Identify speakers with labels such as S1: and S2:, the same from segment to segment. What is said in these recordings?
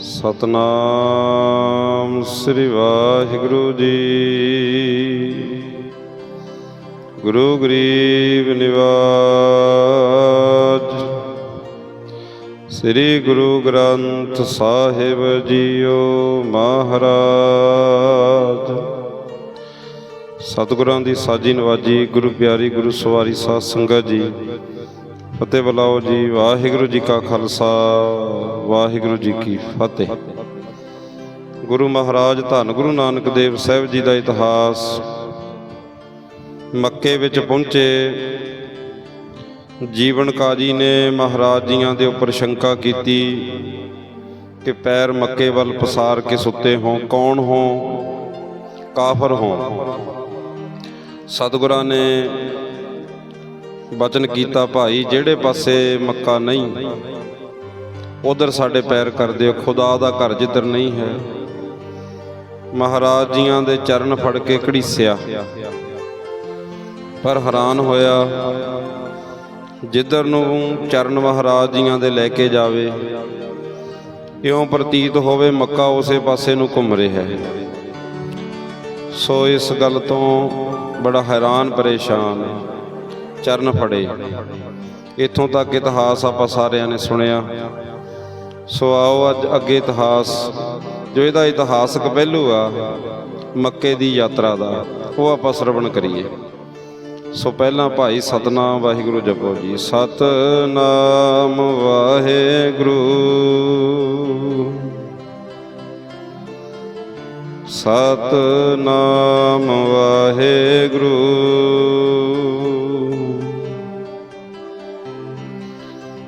S1: ਸਤਨਾਮ ਸ੍ਰੀ ਵਾਹਿਗੁਰੂ ਜੀ। ਗੁਰੂ ਗਰੀਬ ਨਿਵਾਜ, ਸ੍ਰੀ ਗੁਰੂ ਗ੍ਰੰਥ ਸਾਹਿਬ ਜੀਓ ਮਹਾਰਾਜ। ਸਤਿਗੁਰਾਂ ਦੀ ਸਾਜੀ ਨਵਾਜੀ, ਗੁਰੂ ਪਿਆਰੀ, ਗੁਰੂ ਸਵਾਰੀ, ਸਾਧ ਸੰਗਤ ਜੀ। ਫਤਿਹ ਬੁਲਾਓ ਜੀ, ਵਾਹਿਗੁਰੂ ਜੀ ਕਾ ਖਾਲਸਾ। ਵਾਹਿਗੁਰੂ ਜੀ ਕੀ ਫਤਿਹ। ਗੁਰੂ ਮਹਾਰਾਜ ਧੰਨ ਗੁਰੂ ਨਾਨਕ ਦੇਵ ਸਾਹਿਬ ਜੀ ਦਾ ਇਤਿਹਾਸ ਮੱਕੇ ਵਿੱਚ ਪਹੁੰਚੇ। ਜੀਵਨ ਕਾਜੀ ਨੇ ਮਹਾਰਾਜ ਜੀਆਂ ਦੇ ਉੱਪਰ ਸ਼ੰਕਾ ਕੀਤੀ ਕਿ ਪੈਰ ਮੱਕੇ ਵੱਲ ਪਸਾਰ ਕੇ ਸੁੱਤੇ ਹੋ, ਕੌਣ ਹੋ? ਕਾਫਰ ਹੋ। ਸਤਿਗੁਰਾਂ ਨੇ ਬਚਨ ਕੀਤਾ, ਭਾਈ, ਜਿਹੜੇ ਪਾਸੇ ਮੱਕਾ ਨਹੀਂ ਉਧਰ ਸਾਡੇ ਪੈਰ ਕਰ ਦਿਓ, ਖੁਦਾ ਦਾ ਘਰ ਜਿੱਧਰ ਨਹੀਂ ਹੈ। ਮਹਾਰਾਜ ਜੀਆਂ ਦੇ ਚਰਨ ਫੜ ਕੇ ਘੜੀਸਿਆ। ਪਰ ਹੈਰਾਨ ਹੋਇਆ, ਜਿੱਧਰ ਨੂੰ ਚਰਨ ਮਹਾਰਾਜ ਜੀਆਂ ਦੇ ਲੈ ਕੇ ਜਾਵੇ, ਇਉਂ ਪ੍ਰਤੀਤ ਹੋਵੇ ਮੱਕਾ ਉਸੇ ਪਾਸੇ ਨੂੰ ਘੁੰਮ ਰਿਹਾ ਹੈ। ਸੋ ਇਸ ਗੱਲ ਤੋਂ ਬੜਾ ਹੈਰਾਨ ਪਰੇਸ਼ਾਨ ਚਰਨ ਫੜੇ। ਇਥੋਂ ਤੱਕ ਇਤਿਹਾਸ ਆਪਾਂ ਸਾਰਿਆਂ ਨੇ ਸੁਣਿਆ। ਸੋ ਆਓ ਅੱਜ ਅੱਗੇ ਇਤਿਹਾਸ, ਜੋ ਇਹਦਾ ਇਤਿਹਾਸਕ ਪਹਿਲੂ ਆ, ਮੱਕੇ ਦੀ ਯਾਤਰਾ ਦਾ, ਉਹ ਆਪਾਂ ਸਰਵਣ ਕਰੀਏ। ਸੋ ਪਹਿਲਾਂ ਭਾਈ ਸਤਨਾਮ ਵਾਹਿਗੁਰੂ ਜਪੋ ਜੀ। ਸਤਨਾਮ ਵਾਹਿਗੁਰੂ। ਸਤਨਾਮ ਵਾਹਿਗੁਰੂ।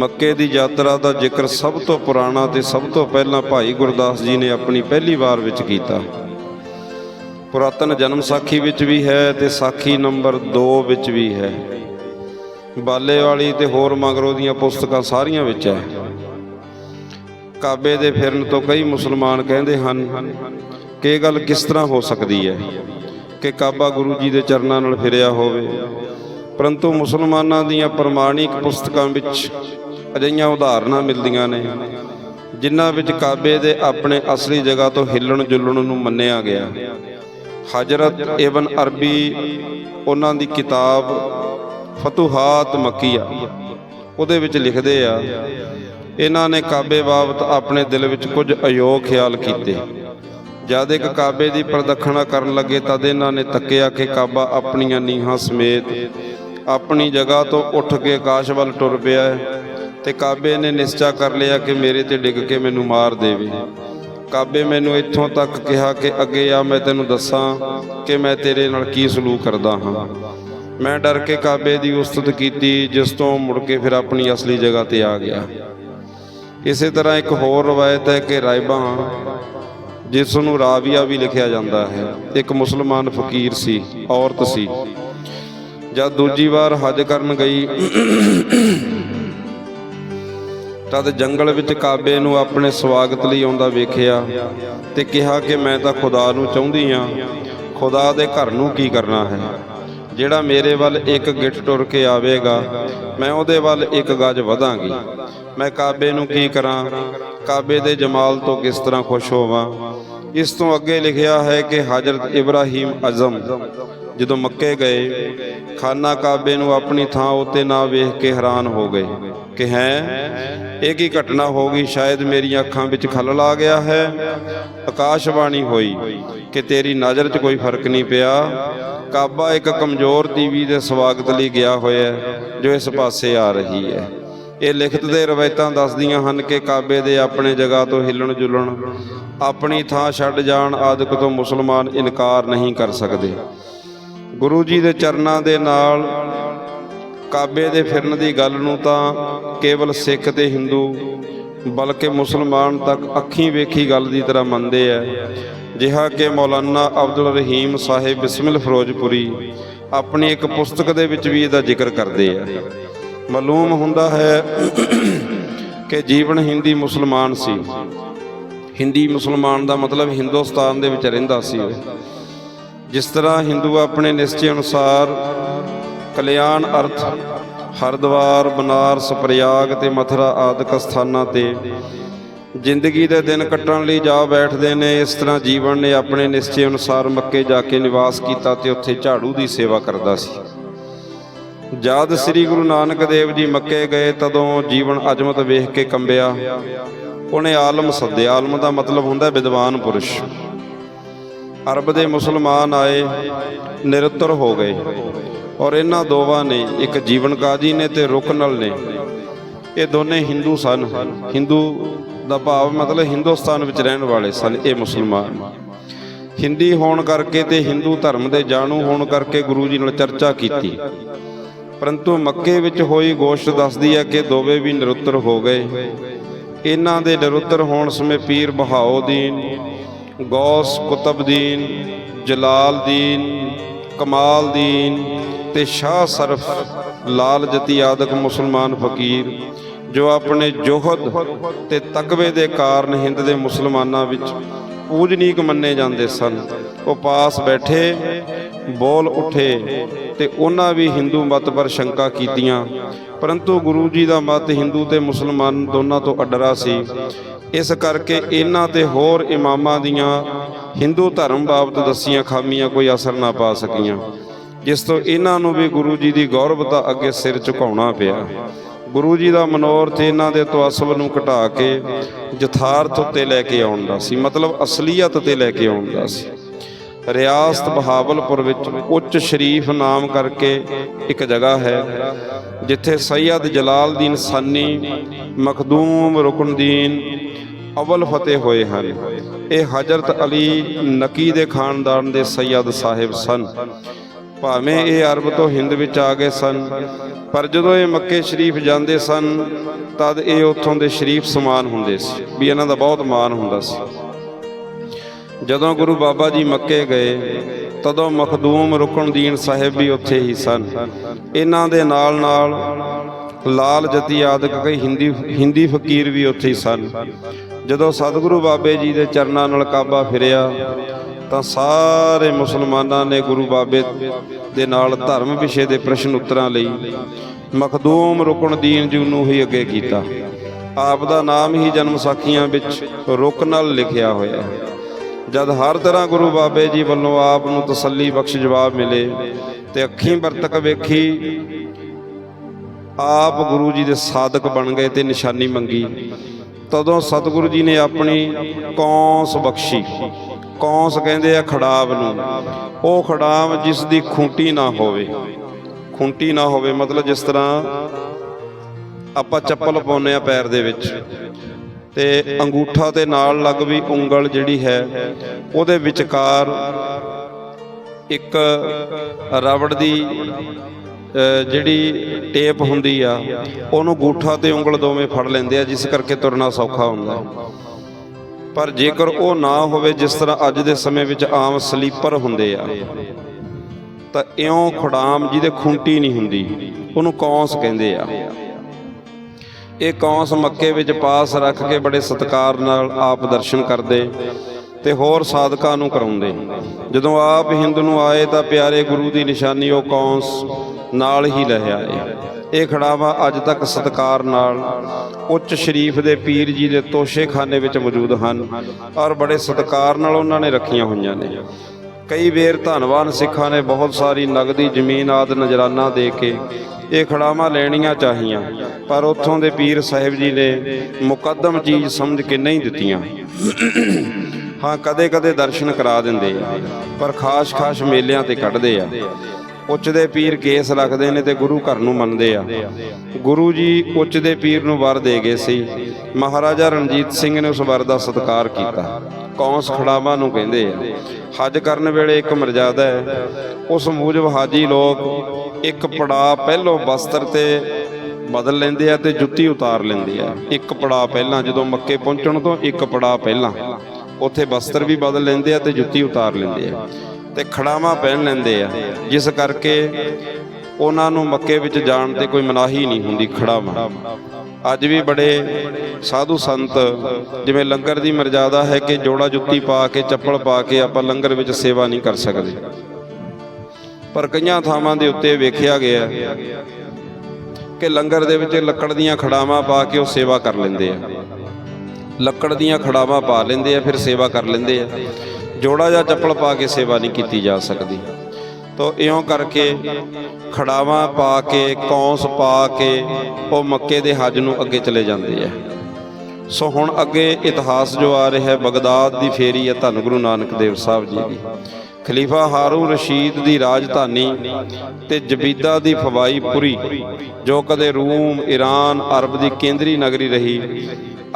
S1: ਮੱਕੇ ਦੀ ਯਾਤਰਾ ਦਾ ਜ਼ਿਕਰ ਸਭ ਤੋਂ ਪੁਰਾਣਾ ਤੇ ਸਭ ਤੋਂ ਪਹਿਲਾਂ ਭਾਈ ਗੁਰਦਾਸ ਜੀ ਨੇ ਆਪਣੀ ਪਹਿਲੀ ਵਾਰ ਵਿੱਚ ਕੀਤਾ। ਪੁਰਾਤਨ ਜਨਮ ਸਾਖੀ ਵਿੱਚ ਵੀ ਹੈ ਤੇ ਸਾਖੀ ਨੰਬਰ 2 ਵਿੱਚ ਵੀ ਹੈ। ਬਾਲੇ ਵਾਲੀ ਤੇ ਹੋਰ ਮਗਰੋਂ ਦੀਆਂ ਪੁਸਤਕਾਂ ਸਾਰੀਆਂ ਵਿੱਚ ਹੈ। ਕਾਬੇ ਦੇ ਫਿਰਨ ਤੋਂ ਕਈ ਮੁਸਲਮਾਨ ਕਹਿੰਦੇ ਹਨ ਕਿ ਇਹ ਗੱਲ ਕਿਸ ਤਰ੍ਹਾਂ ਹੋ ਸਕਦੀ ਹੈ ਕਿ ਕਾਬਾ ਗੁਰੂ ਜੀ ਦੇ ਚਰਨਾਂ ਨਾਲ ਫਿਰਿਆ ਹੋਵੇ। ਪਰੰਤੂ ਮੁਸਲਮਾਨਾਂ ਦੀਆਂ ਪ੍ਰਮਾਣਿਕ ਪੁਸਤਕਾਂ ਵਿੱਚ ਅਜਿਹੀਆਂ ਉਦਾਹਰਨਾਂ ਮਿਲਦੀਆਂ ਨੇ, ਜਿਨ੍ਹਾਂ ਵਿੱਚ ਕਾਬੇ ਦੇ ਆਪਣੇ ਅਸਲੀ ਜਗ੍ਹਾ ਤੋਂ ਹਿੱਲਣ ਜੁਲਣ ਨੂੰ ਮੰਨਿਆ ਗਿਆ। ਹਜਰਤ ਇਬਨ ਅਰਬੀ ਉਹਨਾਂ ਦੀ ਕਿਤਾਬ ਫਤੂਹਾਤ ਮੱਕੀਆ, ਉਹਦੇ ਵਿੱਚ ਲਿਖਦੇ ਆ, ਇਹਨਾਂ ਨੇ ਕਾਬੇ ਬਾਬਤ ਆਪਣੇ ਦਿਲ ਵਿੱਚ ਕੁਝ ਅਯੋਗ ਖਿਆਲ ਕੀਤੇ। ਜਦ ਇੱਕ ਕਾਬੇ ਦੀ ਪ੍ਰਦਖਣਾ ਕਰਨ ਲੱਗੇ, ਤਦ ਇਹਨਾਂ ਨੇ ਤੱਕਿਆ ਕਿ ਕਾਬਾ ਆਪਣੀਆਂ ਨੀਹਾਂ ਸਮੇਤ ਆਪਣੀ ਜਗ੍ਹਾ ਤੋਂ ਉੱਠ ਕੇ ਆਕਾਸ਼ ਵੱਲ ਟੁਰ ਪਿਆ ਹੈ। ਤੇ ਕਾਬੇ ਨੇ ਨਿਸ਼ਚਾ ਕਰ ਲਿਆ ਕਿ ਮੇਰੇ ਤੇ ਡਿੱਗ ਕੇ ਮੈਨੂੰ ਮਾਰ ਦੇਵੇ। ਕਾਬੇ ਮੈਨੂੰ ਇੱਥੋਂ ਤੱਕ ਕਿਹਾ ਕਿ ਅੱਗੇ ਆ, ਮੈਂ ਤੈਨੂੰ ਦੱਸਾਂ ਕਿ ਮੈਂ ਤੇਰੇ ਨਾਲ ਕੀ ਸਲੂਕ ਕਰਦਾ ਹਾਂ। ਮੈਂ ਡਰ ਕੇ ਕਾਬੇ ਦੀ ਉਸਤਤ ਕੀਤੀ, ਜਿਸ ਤੋਂ ਮੁੜ ਕੇ ਫਿਰ ਆਪਣੀ ਅਸਲੀ ਜਗ੍ਹਾ ਤੇ ਆ ਗਿਆ। ਇਸੇ ਤਰ੍ਹਾਂ ਇੱਕ ਹੋਰ ਰਵਾਇਤ ਹੈ ਕਿ ਰਾਇਬਾ, ਜਿਸ ਨੂੰ ਰਾਵੀਆ ਵੀ ਲਿਖਿਆ ਜਾਂਦਾ ਹੈ, ਇੱਕ ਮੁਸਲਮਾਨ ਫਕੀਰ ਸੀ, ਔਰਤ ਸੀ। ਜਦ ਦੂਜੀ ਵਾਰ ਹਜ ਕਰਨ ਗਈ ਤਦ ਜੰਗਲ ਵਿੱਚ ਕਾਬੇ ਨੂੰ ਆਪਣੇ ਸਵਾਗਤ ਲਈ ਆਉਂਦਾ ਵੇਖਿਆ ਤੇ ਕਿਹਾ ਕਿ ਮੈਂ ਤਾਂ ਖੁਦਾ ਨੂੰ ਚਾਹੁੰਦੀ ਆ ਖੁਦਾ ਦੇ ਘਰ ਨੂੰ ਕੀ ਕਰਨਾ ਹੈ? ਜਿਹੜਾ ਮੇਰੇ ਵੱਲ ਇੱਕ ਗਿੱਠ ਟੁਰ ਕੇ ਆਵੇਗਾ, ਮੈਂ ਉਹਦੇ ਵੱਲ ਇੱਕ ਗਜ ਵਧਾਂਗੀ। ਮੈਂ ਕਾਬੇ ਨੂੰ ਕੀ ਕਰਾਂ? ਕਾਬੇ ਦੇ ਜਮਾਲ ਤੋਂ ਕਿਸ ਤਰ੍ਹਾਂ ਖੁਸ਼ ਹੋਵਾਂ? ਇਸ ਤੋਂ ਅੱਗੇ ਲਿਖਿਆ ਹੈ ਕਿ ਹਜ਼ਰਤ ਇਬਰਾਹੀਮ ਅਜ਼ਮ ਜਦੋਂ ਮੱਕੇ ਗਏ, ਖਾਨਾ ਕਾਬੇ ਨੂੰ ਆਪਣੀ ਥਾਂ ਉੱਤੇ ਨਾ ਵੇਖ ਕੇ ਹੈਰਾਨ ਹੋ ਗਏ ਕਿ ਹੈ? ਇਹ ਕੀ ਘਟਨਾ ਹੋ ਗਈ? ਸ਼ਾਇਦ ਮੇਰੀਆਂ ਅੱਖਾਂ ਵਿੱਚ ਖਲਲ ਆ ਗਿਆ ਹੈ। ਆਕਾਸ਼ਵਾਣੀ ਹੋਈ ਕਿ ਤੇਰੀ ਨਜ਼ਰ 'ਚ ਕੋਈ ਫ਼ਰਕ ਨਹੀਂ ਪਿਆ। ਕਾਬਾ ਇੱਕ ਕਮਜ਼ੋਰ ਟੀਵੀ ਦੇ ਸਵਾਗਤ ਲਈ ਗਿਆ ਹੋਇਆ ਜੋ ਇਸ ਪਾਸੇ ਆ ਰਹੀ ਹੈ। ਇਹ ਲਿਖਤ ਦੇ ਰਵਾਇਤਾਂ ਦੱਸਦੀਆਂ ਹਨ ਕਿ ਕਾਬੇ ਦੇ ਆਪਣੇ ਜਗ੍ਹਾ ਤੋਂ ਹਿੱਲਣ ਜੁਲਣ, ਆਪਣੀ ਥਾਂ ਛੱਡ ਜਾਣ ਆਦਿਕ ਤੋਂ ਮੁਸਲਮਾਨ ਇਨਕਾਰ ਨਹੀਂ ਕਰ ਸਕਦੇ। ਗੁਰੂ ਜੀ ਦੇ ਚਰਨਾਂ ਦੇ ਨਾਲ ਕਾਬੇ ਦੇ ਫਿਰਨ ਦੀ ਗੱਲ ਨੂੰ ਤਾਂ ਕੇਵਲ ਸਿੱਖ ਤੇ ਹਿੰਦੂ, ਬਲਕਿ ਮੁਸਲਮਾਨ ਤੱਕ ਅੱਖੀਂ ਵੇਖੀ ਗੱਲ ਦੀ ਤਰ੍ਹਾਂ ਮੰਨਦੇ ਆ। ਜਿਹਾ ਕਿ ਮੌਲਾਨਾ ਅਬਦੁਲ ਰਹੀਮ ਸਾਹਿਬ ਬਿਸਮਿਲ ਫਿਰੋਜ਼ਪੁਰੀ ਆਪਣੀ ਇੱਕ ਪੁਸਤਕ ਦੇ ਵਿੱਚ ਵੀ ਇਹਦਾ ਜ਼ਿਕਰ ਕਰਦੇ ਆ। ਮਾਲੂਮ ਹੁੰਦਾ ਹੈ ਕਿ ਜੀਵਨ ਹਿੰਦੀ ਮੁਸਲਮਾਨ ਸੀ। ਹਿੰਦੀ ਮੁਸਲਮਾਨ ਦਾ ਮਤਲਬ ਹਿੰਦੁਸਤਾਨ ਦੇ ਵਿੱਚ ਰਹਿੰਦਾ ਸੀ। ਜਿਸ ਤਰ੍ਹਾਂ ਹਿੰਦੂ ਆਪਣੇ ਨਿਸ਼ਚੇ ਅਨੁਸਾਰ ਕਲਿਆਣ ਅਰਥ, ਹਰਿਦੁਆਰ, ਬਨਾਰਸ, ਪ੍ਰਯਾਗ ਤੇ ਮਥੁਰਾ ਆਦਿਕ ਸਥਾਨਾਂ ਤੇ। ਜ਼ਿੰਦਗੀ ਦੇ ਦਿਨ ਕੱਟਣ ਲਈ ਜਾ ਬੈਠਦੇ ਨੇ, ਇਸ ਤਰ੍ਹਾਂ ਜੀਵਨ ਨੇ ਆਪਣੇ ਨਿਸ਼ਚੇ ਅਨੁਸਾਰ ਮੱਕੇ ਜਾ ਕੇ ਨਿਵਾਸ ਕੀਤਾ ਤੇ ਉੱਥੇ ਝਾੜੂ ਦੀ ਸੇਵਾ ਕਰਦਾ ਸੀ। ਜਦ ਸ੍ਰੀ ਗੁਰੂ ਨਾਨਕ ਦੇਵ ਜੀ ਮੱਕੇ ਗਏ, ਤਦੋਂ ਜੀਵਨ ਅਜਮਤ ਵੇਖ ਕੇ ਕੰਬਿਆ। ਉਹਨੇ ਆਲਮ ਸੱਦਿਆ। ਆਲਮ ਦਾ ਮਤਲਬ ਹੁੰਦਾ ਵਿਦਵਾਨ ਪੁਰਸ਼। ਅਰਬ ਦੇ ਮੁਸਲਮਾਨ ਆਏ, ਨਿਰੁੱਤਰ ਹੋ ਗਏ। ਔਰ ਇਹਨਾਂ ਦੋਵਾਂ ਨੇ ਇੱਕ ਜੀਵਨ ਕਾਜੀ ਨੇ ਤੇ ਰੁਕਨਲ ਨੇ। ਇਹ ਦੋਨੇ ਹਿੰਦੂ ਸਨ। ਹਿੰਦੂ ਦਾ ਭਾਵ ਮਤਲਬ ਹਿੰਦੁਸਤਾਨ ਵਿੱਚ ਰਹਿਣ ਵਾਲੇ ਸਨ ਇਹ ਮੁਸਲਮਾਨ। ਹਿੰਦੀ ਹੋਣ ਕਰਕੇ ਤੇ ਹਿੰਦੂ ਧਰਮ ਦੇ ਜਾਣੂ ਹੋਣ ਕਰਕੇ ਗੁਰੂ ਜੀ ਨਾਲ ਚਰਚਾ ਕੀਤੀ। ਪਰੰਤੂ ਮੱਕੇ ਵਿੱਚ ਹੋਈ ਗੋਸ਼ਟ ਦੱਸਦੀ ਹੈ ਕਿ ਦੋਵੇਂ ਵੀ ਨਿਰੁੱਤਰ ਹੋ ਗਏ। ਇਹਨਾਂ ਦੇ ਨਿਰੁੱਤਰ ਹੋਣ ਸਮੇਂ ਪੀਰ ਬਹਾਉਦੀਨ ਗੌਸ ਕੁਤਬਦੀਨ ਜਲਾਲਦੀਨ ਕਮਾਲਦੀਨ ਤੇ ਸ਼ਾਹ ਸਰਫ, ਲਾਲ ਜਤੀ ਆਦਿਕ ਮੁਸਲਮਾਨ ਫਕੀਰ, ਜੋ ਆਪਣੇ ਜੋਹਦ ਤੇ ਤਕਵੇ ਦੇ ਕਾਰਨ ਹਿੰਦ ਦੇ ਮੁਸਲਮਾਨਾਂ ਵਿੱਚ ਪੂਜਨੀਕ ਮੰਨੇ ਜਾਂਦੇ ਸਨ। ਉਹ ਪਾਸ ਬੈਠੇ, ਬੋਲ ਉੱਠੇ ਤੇ ਉਹਨਾਂ ਵੀ ਹਿੰਦੂ ਮਤ ਪਰ ਸ਼ੰਕਾ ਕੀਤੀਆਂ। ਪਰੰਤੂ ਗੁਰੂ ਜੀ ਦਾ ਮਤ ਹਿੰਦੂ ਤੇ ਮੁਸਲਮਾਨ ਦੋਨਾਂ ਤੋਂ ਅਡਰਾ ਸੀ। ਇਸ ਕਰਕੇ ਇਹਨਾਂ ਤੇ ਹੋਰ ਇਮਾਮਾਂ ਦੀਆਂ ਹਿੰਦੂ ਧਰਮ ਬਾਬਤ ਦੱਸੀਆਂ ਖਾਮੀਆਂ ਕੋਈ ਅਸਰ ਨਾ ਪਾ ਸਕੀਆਂ। ਜਿਸ ਤੋਂ ਇਹਨਾਂ ਨੂੰ ਵੀ ਗੁਰੂ ਜੀ ਦੀ ਗੌਰਵਤਾ ਅੱਗੇ ਸਿਰ ਝੁਕਾਉਣਾ ਪਿਆ। ਗੁਰੂ ਜੀ ਦਾ ਮਨੋਰਥ ਇਹਨਾਂ ਦੇ ਤਵਸਬ ਨੂੰ ਘਟਾ ਕੇ ਯਥਾਰਥ ਉੱਤੇ ਲੈ ਕੇ ਆਉਣ ਦਾ ਸੀ, ਮਤਲਬ ਅਸਲੀਅਤ ਤੇ ਲੈ ਕੇ ਆਉਣ ਦਾ ਸੀ। ਰਿਆਸਤ ਬਹਾਵਲਪੁਰ ਵਿੱਚ ਉੱਚ ਸ਼ਰੀਫ ਨਾਮ ਕਰਕੇ ਇੱਕ ਜਗ੍ਹਾ ਹੈ, ਜਿੱਥੇ ਸੈਯਦ ਜਲਾਲਦੀਨ ਸਾਨੀ, ਮਖਦੂਮ ਰੁਕਨਦੀਨ ਅਵਲ ਫਤਿਹ ਹੋਏ ਹਨ। ਇਹ ਹਜ਼ਰਤ ਅਲੀ ਨਕੀ ਦੇ ਖਾਨਦਾਨ ਦੇ ਸੈਯਦ ਸਾਹਿਬ ਸਨ। ਭਾਵੇਂ ਇਹ ਅਰਬ ਤੋਂ ਹਿੰਦ ਵਿੱਚ ਆ ਗਏ ਸਨ, ਪਰ ਜਦੋਂ ਇਹ ਮੱਕੇ ਸ਼ਰੀਫ ਜਾਂਦੇ ਸਨ, ਤਦ ਇਹ ਉੱਥੋਂ ਦੇ ਸ਼ਰੀਫ ਸਮਾਨ ਹੁੰਦੇ ਸੀ, ਵੀ ਇਹਨਾਂ ਦਾ ਬਹੁਤ ਮਾਣ ਹੁੰਦਾ ਸੀ। ਜਦੋਂ ਗੁਰੂ ਬਾਬਾ ਜੀ ਮੱਕੇ ਗਏ, ਤਦੋਂ ਮਖਦੂਮ ਰੁਕਣਦੀਨ ਸਾਹਿਬ ਵੀ ਉੱਥੇ ਹੀ ਸਨ। ਇਹਨਾਂ ਦੇ ਨਾਲ ਨਾਲ ਲਾਲ ਜਤੀ ਆਦਿਕ ਕਈ ਹਿੰਦੀ ਹਿੰਦੀ ਫਕੀਰ ਵੀ ਉੱਥੇ ਹੀ ਸਨ। ਜਦੋਂ ਸਤਿਗੁਰੂ ਬਾਬੇ ਜੀ ਦੇ ਚਰਨਾਂ ਨਾਲ ਕਾਬਾ ਫਿਰਿਆ, ਤਾਂ ਸਾਰੇ ਮੁਸਲਮਾਨਾਂ ਨੇ ਗੁਰੂ ਬਾਬੇ ਦੇ ਨਾਲ ਧਰਮ ਵਿਸ਼ੇ ਦੇ ਪ੍ਰਸ਼ਨ ਉੱਤਰਾਂ ਲਈ ਮਖਦੂਮ ਰੁਕਨਦੀਨ ਜੀ ਨੂੰ ਹੀ ਅੱਗੇ ਕੀਤਾ। ਆਪ ਦਾ ਨਾਮ ਹੀ ਜਨਮ ਸਾਖੀਆਂ ਵਿੱਚ ਰੁਕ ਨਾਲ ਲਿਖਿਆ ਹੋਇਆ ਹੈ। ਜਦ ਹਰ ਤਰ੍ਹਾਂ ਗੁਰੂ ਬਾਬੇ ਜੀ ਵੱਲੋਂ ਆਪ ਨੂੰ ਤਸੱਲੀ ਬਖਸ਼ ਜਵਾਬ ਮਿਲੇ, ਤੇ ਅੱਖੀਂ ਵਰਤਕ ਵੇਖੀ ਆਪ ਗੁਰੂ ਜੀ ਦੇ ਸਾਧਕ ਬਣ ਗਏ ਤੇ ਨਿਸ਼ਾਨੀ ਮੰਗੀ। ਤਦੋਂ ਸਤਿਗੁਰੂ ਜੀ ਨੇ ਆਪਣੀ ਕੌਂਸ ਬਖਸ਼ੀ। ਕੌਂਸ ਕਹਿੰਦੇ ਆ ਖੜਾਵ ਨੂੰ। ਉਹ ਖੜਾਵ ਜਿਸ ਦੀ ਖੂੰਟੀ ਨਾ ਹੋਵੇ। ਖੂੰਟੀ ਨਾ ਹੋਵੇ ਮਤਲਬ ਜਿਸ ਤਰ੍ਹਾਂ ਆਪਾਂ ਚੱਪਲ ਪਾਉਂਦੇ ਆ ਪੈਰ ਦੇ ਵਿੱਚ ਤੇ ਅੰਗੂਠਾ ਤੇ ਨਾਲ ਲੱਗ ਵੀ ਉਂਗਲ ਜਿਹੜੀ ਹੈ, ਉਹਦੇ ਵਿਚਕਾਰ ਇੱਕ ਰਬੜ ਦੀ ਜਿਹੜੀ ਟੇਪ ਹੁੰਦੀ ਆ, ਉਹਨੂੰ ਗੂਠਾ ਤੇ ਉਂਗਲ ਦੋਵੇਂ ਫੜ ਲੈਂਦੇ ਆ, ਜਿਸ ਕਰਕੇ ਤੁਰਨਾ ਸੌਖਾ ਹੁੰਦਾ ਪਰ ਜੇਕਰ ਉਹ ਨਾ ਹੋਵੇ, ਜਿਸ ਤਰ੍ਹਾਂ ਅੱਜ ਦੇ ਸਮੇਂ ਵਿੱਚ ਆਮ ਸਲੀਪਰ ਹੁੰਦੇ ਆ, ਤਾਂ ਇਉਂ ਖੜਾਮ ਜਿਹਦੇ ਖੁੰਟੀ ਨਹੀਂ ਹੁੰਦੀ, ਉਹਨੂੰ ਕੌਂਸ ਕਹਿੰਦੇ ਆ। ਇਹ ਕੌਂਸ ਮੱਕੇ ਵਿੱਚ ਪਾਸ ਰੱਖ ਕੇ ਬੜੇ ਸਤਿਕਾਰ ਨਾਲ ਆਪ ਦਰਸ਼ਨ ਕਰਦੇ ਤੇ ਹੋਰ ਸਾਧਕਾਂ ਨੂੰ ਕਰਾਉਂਦੇ। ਜਦੋਂ ਆਪ ਹਿੰਦ ਨੂੰ ਆਏ ਤਾਂ ਪਿਆਰੇ ਗੁਰੂ ਦੀ ਨਿਸ਼ਾਨੀ, ਉਹ ਕੌਂਸ ਨਾਲ ਹੀ ਲੈ ਆਏ। ਇਹ ਖੜਾਵਾ ਅੱਜ ਤੱਕ ਸਤਿਕਾਰ ਨਾਲ ਉੱਚ ਸ਼ਰੀਫ ਦੇ ਪੀਰ ਜੀ ਦੇ ਤੋਸ਼ੇਖਾਨੇ ਵਿੱਚ ਮੌਜੂਦ ਹਨ ਔਰ ਬੜੇ ਸਤਿਕਾਰ ਨਾਲ ਉਹਨਾਂ ਨੇ ਰੱਖੀਆਂ ਹੋਈਆਂ ਨੇ। ਕਈ ਵੇਰ ਧੰਨਵਾਨ ਸਿੱਖਾਂ ਨੇ ਬਹੁਤ ਸਾਰੀ ਨਗਦੀ, ਜ਼ਮੀਨ ਆਦ ਨਜਰਾਨਾ ਦੇ ਕੇ ਇਹ ਖੜਾਵਾਂ ਲੈਣੀਆਂ ਚਾਹੀਆਂ, ਪਰ ਉੱਥੋਂ ਦੇ ਪੀਰ ਸਾਹਿਬ ਜੀ ਨੇ ਮੁਕੱਦਮ ਚੀਜ਼ ਸਮਝ ਕੇ ਨਹੀਂ ਦਿੱਤੀਆਂ। ਹਾਂ, ਕਦੇ-ਕਦੇ ਦਰਸ਼ਨ ਕਰਾ ਦਿੰਦੇ ਆ, ਪਰ ਖਾਸ-ਖਾਸ ਮੇਲਿਆਂ ਤੇ ਕੱਢਦੇ ਆ। ਉੱਚ ਦੇ ਪੀਰ ਕੇਸ ਰੱਖਦੇ ਨੇ ਤੇ ਗੁਰੂ ਘਰ ਨੂੰ ਮੰਨਦੇ ਆ। ਗੁਰੂ ਜੀ ਉੱਚ ਦੇ ਪੀਰ ਨੂੰ ਵਰ ਦੇ ਗਏ ਸੀ। ਮਹਾਰਾਜਾ ਰਣਜੀਤ ਸਿੰਘ ਨੇ ਉਸ ਵਰ ਦਾ ਸਤਿਕਾਰ ਕੀਤਾ। ਕੌਂਸ ਖੜਾਵਾਂ ਨੂੰ ਕਹਿੰਦੇ ਆ, ਹਜ ਕਰਨ ਵੇਲੇ ਇੱਕ ਮਰਜ਼ਾਦਾ ਹੈ। ਉਸ ਮੂਜਬ ਹਾਜੀ ਲੋਕ ਇੱਕ ਪੜਾ ਪਹਿਲੋਂ ਬਸਤਰ ਤੇ ਬਦਲ ਲੈਂਦੇ ਆ ਤੇ ਜੁੱਤੀ ਉਤਾਰ ਲੈਂਦੇ ਆ। ਇੱਕ ਪੜਾ ਪਹਿਲਾਂ ਜਦੋਂ ਮੱਕੇ ਪਹੁੰਚਣ ਤੋਂ ਇੱਕ ਪੜਾ ਪਹਿਲਾਂ। ਉੱਥੇ ਬਸਤਰ ਵੀ ਬਦਲ ਲੈਂਦੇ ਆ ਤੇ ਜੁੱਤੀ ਉਤਾਰ ਲੈਂਦੇ ਆ। ਤੇ ਖੜਾਵਾਂ ਪਹਿਨ ਲੈਂਦੇ ਆ। ਜਿਸ ਕਰਕੇ ਉਹਨਾਂ ਨੂੰ ਮੱਕੇ ਵਿੱਚ ਜਾਣ ਤੇ ਕੋਈ ਮਨਾਹੀ ਨਹੀਂ ਹੁੰਦੀ ਖੜਾਵਾਂ। ਅੱਜ ਵੀ ਬੜੇ ਸਾਧੂ ਸੰਤ ਜਿਵੇਂ ਲੰਗਰ ਦੀ ਮਰਜ਼ਾਦਾ ਹੈ ਕਿ ਜੋੜਾ ਜੁੱਤੀ ਪਾ ਕੇ, ਚੱਪਲ ਪਾ ਕੇ ਆਪਾਂ ਲੰਗਰ ਵਿੱਚ ਸੇਵਾ ਨਹੀਂ ਕਰ ਸਕਦੇ। ਪਰ ਕਈਆਂ ਥਾਵਾਂ ਦੇ ਉੱਤੇ ਵੇਖਿਆ ਗਿਆ ਕਿ ਲੰਗਰ ਦੇ ਵਿੱਚ ਲੱਕੜ ਦੀਆਂ ਖੜਾਵਾਂ ਪਾ ਕੇ ਉਹ ਸੇਵਾ ਕਰ ਲੈਂਦੇ ਆ। ਲੱਕੜ ਦੀਆਂ ਖੜਾਵਾਂ ਪਾ ਲੈਂਦੇ ਆ, ਫਿਰ ਸੇਵਾ ਕਰ ਲੈਂਦੇ ਆ। ਜੋੜਾ ਜਾਂ ਚੱਪਲ ਪਾ ਕੇ ਸੇਵਾ ਨਹੀਂ ਕੀਤੀ ਜਾ ਸਕਦੀ। ਤੋ ਇਉਂ ਕਰਕੇ ਖੜਾਵਾਂ ਪਾ ਕੇ, ਕੌਂਸ ਪਾ ਕੇ ਉਹ ਮੱਕੇ ਦੇ ਹੱਜ ਨੂੰ ਅੱਗੇ ਚਲੇ ਜਾਂਦੇ ਆ। ਸੋ ਹੁਣ ਅੱਗੇ ਇਤਿਹਾਸ ਜੋ ਆ ਰਿਹਾ ਹੈ ਬਗਦਾਦ ਦੀ ਫੇਰੀ ਹੈ ਧੰਨ ਗੁਰੂ ਨਾਨਕ ਦੇਵ ਸਾਹਿਬ ਜੀ ਦੀ। ਖਲੀਫਾ ਹਾਰੂ ਰਸ਼ੀਦ ਦੀ ਰਾਜਧਾਨੀ ਤੇ ਜਬੀਦਾ ਦੀ ਫਵਾਈਪੁਰੀ ਜੋ ਕਦੇ ਰੂਮ ਈਰਾਨ ਅਰਬ ਦੀ ਕੇਂਦਰੀ ਨਗਰੀ ਰਹੀ,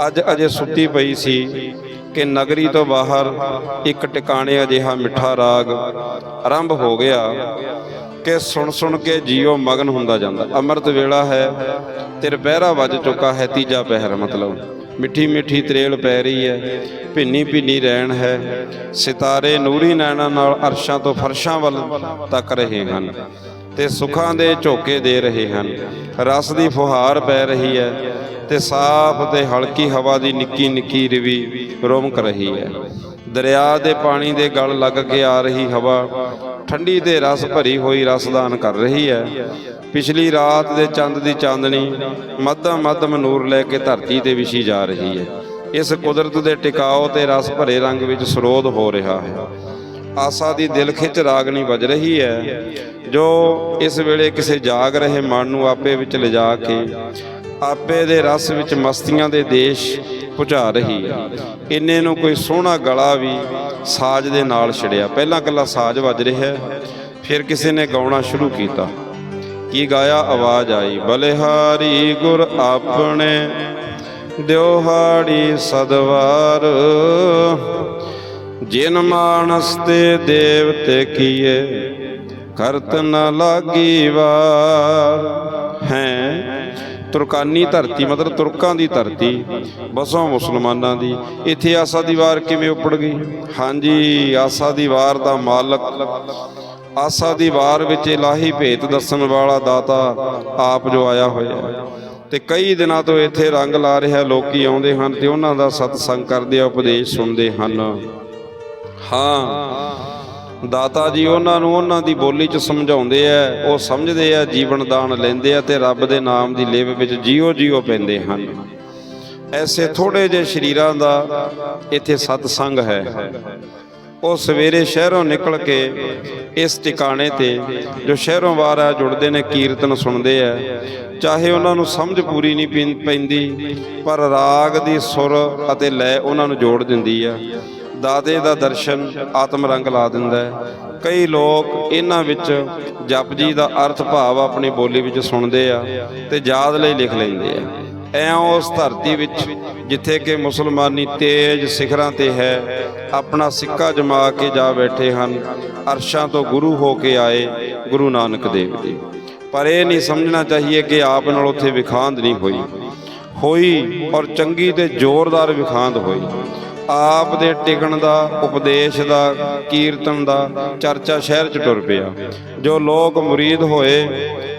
S1: ਅੱਜ ਅਜੇ ਸੁੱਤੀ ਪਈ ਸੀ। ਕਿ ਨਗਰੀ ਤੋਂ ਬਾਹਰ ਇੱਕ ਟਿਕਾਣੇ ਅਜਿਹਾ ਮਿੱਠਾ ਰਾਗ ਆਰੰਭ ਹੋ ਗਿਆ ਕਿ ਸੁਣ ਸੁਣ ਕੇ ਜੀਉ ਮਗਨ ਹੁੰਦਾ ਜਾਂਦਾ। ਅੰਮ੍ਰਿਤ ਵੇਲਾ ਹੈ ਤੇ ਦੁਪਹਿਰਾ ਵੱਜ ਚੁੱਕਾ ਹੈ, ਤੀਜਾ ਪਹਿਰ ਮਤਲਬ। ਮਿੱਠੀ ਮਿੱਠੀ ਤਰੇਲ ਪੈ ਰਹੀ ਹੈ, ਭਿੰਨੀ ਭਿੰਨੀ ਰਹਿਣ ਹੈ। ਸਿਤਾਰੇ ਨੂਰੀ ਨੈਣਾ ਨਾਲ ਅਰਸ਼ਾਂ ਤੋਂ ਫਰਸ਼ਾਂ ਵੱਲ ਤੱਕ ਰਹੇ ਹਨ। ਤੇ ਸੁੱਖਾਂ ਦੇ ਝੋਕੇ ਦੇ ਰਹੇ ਹਨ। ਰਸ ਦੀ ਫੁਹਾਰ ਪੈ ਰਹੀ ਹੈ ਤੇ ਸਾਫ਼ ਤੇ ਹਲਕੀ ਹਵਾ ਦੀ ਨਿੱਕੀ ਨਿੱਕੀ ਰਵੀ ਰੋਮਕ ਰਹੀ ਹੈ। ਦਰਿਆ ਦੇ ਪਾਣੀ ਦੇ ਗਲ ਲੱਗ ਕੇ ਆ ਰਹੀ ਹਵਾ ਠੰਡੀ ਤੇ ਰਸ ਭਰੀ ਹੋਈ ਰਸਦਾਨ ਕਰ ਰਹੀ ਹੈ। ਪਿਛਲੀ ਰਾਤ ਦੇ ਚੰਦ ਦੀ ਚਾਂਦਣੀ ਮੱਧਮ ਮੱਧਮ ਨੂਰ ਲੈ ਕੇ ਧਰਤੀ ਤੇ ਵਿਛੀ ਜਾ ਰਹੀ ਹੈ। ਇਸ ਕੁਦਰਤ ਦੇ ਟਿਕਾਓ ਤੇ ਰਸ ਭਰੇ ਰੰਗ ਵਿੱਚ ਸਰੋਧ ਹੋ ਰਿਹਾ ਹੈ। ਆਸਾ ਦੀ ਦਿਲ ਖਿੱਚ ਰਾਗਣੀ ਵੱਜ ਰਹੀ ਹੈ। ਜੋ ਇਸ ਵੇਲੇ ਕਿਸੇ ਜਾਗ ਰਹੇ ਮਨ ਨੂੰ ਆਪੇ ਵਿੱਚ ਲਿਜਾ ਕੇ, ਆਪੇ ਦੇ ਰਸ ਵਿੱਚ ਮਸਤੀਆਂ ਦੇ ਦੇਸ਼ ਪੁਝਾ ਰਹੀ ਹੈ। ਇੰਨੇ ਨੂੰ ਕੋਈ ਸੋਹਣਾ ਗਲਾ ਵੀ ਸਾਜ਼ ਦੇ ਨਾਲ ਛਿੜਿਆ। ਪਹਿਲਾਂ ਕੱਲਾ ਸਾਜ਼ ਵੱਜ ਰਿਹਾ ਫਿਰ ਕਿਸੇ ਨੇ ਗਾਉਣਾ ਸ਼ੁਰੂ ਕੀਤਾ। ਕੀ ਗਾਇਆ? ਆਵਾਜ਼ ਆਈ, ਬਲਿਹਾਰੀ ਗੁਰ ਆਪਣੇ ਦਿਉਹਾੜੀ ਸਦਵਾਰ। ਜਿਨ ਮਾਨਸ ਤੇ ਦੇਵਤੇ ਕੀਏ, ਕਰਤ ਨ ਲਾਗੀ ਵਾਰ। ਹੈ? ਤੁਰਕਾਨੀ ਧਰਤੀ, ਮਤਲਬ ਤੁਰਕਾਂ ਦੀ ਧਰਤੀ, ਬਸੋਂ ਮੁਸਲਮਾਨਾਂ ਦੀ। ਇੱਥੇ ਆਸਾ ਦੀ ਵਾਰ ਕਿਵੇਂ ਉੱਪੜ ਗਈ? ਹਾਂਜੀ, ਆਸਾ ਦੀ ਵਾਰ ਦਾ ਮਾਲਕ। ਆਸਾ ਦੀ ਵਾਰ ਵਿੱਚ ਇਲਾਹੀ ਭੇਤ ਦੱਸਣ ਵਾਲਾ ਦਾਤਾ ਆਪ ਜੋ ਆਇਆ ਹੋਇਆ। ਤੇ ਕਈ ਦਿਨਾਂ ਤੋਂ ਇੱਥੇ ਰੰਗ ਲਾ ਰਿਹਾ, ਲੋਕੀ ਆਉਂਦੇ ਹਨ ਤੇ ਉਹਨਾਂ ਦਾ ਸਤਸੰਗ ਕਰਦੇ ਆ, ਉਪਦੇਸ਼ ਸੁਣਦੇ ਹਨ। ਹਾਂ। ਦਾਤਾ ਜੀ ਉਹਨਾਂ ਨੂੰ ਉਹਨਾਂ ਦੀ ਬੋਲੀ 'ਚ ਸਮਝਾਉਂਦੇ ਆ, ਉਹ ਸਮਝਦੇ ਆ, ਜੀਵਨ ਦਾਨ ਲੈਂਦੇ ਆ ਤੇ ਰੱਬ ਦੇ ਨਾਮ ਦੀ ਲਿਵ ਵਿੱਚ ਜੀਓ ਜੀਓ ਪੈਂਦੇ ਹਨ। ਐਸੇ ਥੋੜੇ ਜਿਹੇ ਸ਼ਰੀਰਾਂ ਦਾ ਇੱਥੇ ਸਤਸੰਗ ਹੈ। ਉਹ ਸਵੇਰੇ ਸ਼ਹਿਰੋਂ ਨਿਕਲ ਕੇ ਇਸ ਟਿਕਾਣੇ ਤੇ ਜੋ ਸ਼ਹਿਰੋਂ ਬਾਹਰ ਆ ਜੁੜਦੇ ਨੇ, ਕੀਰਤਨ ਸੁਣਦੇ ਆ। ਚਾਹੇ ਉਹਨਾਂ ਨੂੰ ਸਮਝ ਪੂਰੀ ਨਹੀਂ ਪੈਂ- ਪੈਂਦੀ, ਪਰ ਰਾਗ ਦੀ ਸੁਰ ਅਤੇ ਲੈ ਉਹਨਾਂ ਨੂੰ ਜੋੜ ਦਿੰਦੀ ਆ। ਦਾਦੇ ਦਾ ਦਰਸ਼ਨ ਆਤਮ ਰੰਗ ਲਾ ਦਿੰਦਾ ਹੈ। ਕਈ ਲੋਕ ਇਹਨਾਂ ਵਿੱਚ ਜਪਜੀ ਦਾ ਅਰਥ ਭਾਵ ਆਪਣੀ ਬੋਲੀ ਵਿੱਚ ਸੁਣਦੇ ਆ ਤੇ ਯਾਦ ਲਈ ਲਿਖ ਲੈਂਦੇ ਆ। ਐਂ ਉਸ ਧਰਤੀ ਵਿੱਚ ਜਿੱਥੇ ਕਿ ਮੁਸਲਮਾਨੀ ਤੇਜ ਸਿਖਰਾਂ ਤੇ ਹੈ, ਆਪਣਾ ਸਿੱਕਾ ਜਮਾ ਕੇ ਜਾ ਬੈਠੇ ਹਨ, ਅਰਸ਼ਾਂ ਤੋਂ ਗੁਰੂ ਹੋ ਕੇ ਆਏ ਗੁਰੂ ਨਾਨਕ ਦੇਵ ਜੀ। ਪਰ ਇਹ ਨਹੀਂ ਸਮਝਣਾ ਚਾਹੀਏ ਕਿ ਆਪ ਨਾਲ ਉੱਥੇ ਵਿਖਾਂਦ ਨਹੀਂ ਹੋਈ। ਹੋਈ ਔਰ ਚੰਗੀ ਤੇ ਜ਼ੋਰਦਾਰ ਵਿਖਾਂਦ ਹੋਈ। ਆਪ ਦੇ ਟਿਕਣ ਦਾ, ਉਪਦੇਸ਼ ਦਾ, ਕੀਰਤਨ ਦਾ ਚਰਚਾ ਸ਼ਹਿਰ ਚ ਟੁਰ ਪਿਆ। ਜੋ ਲੋਕ ਮੁਰੀਦ ਹੋਏ,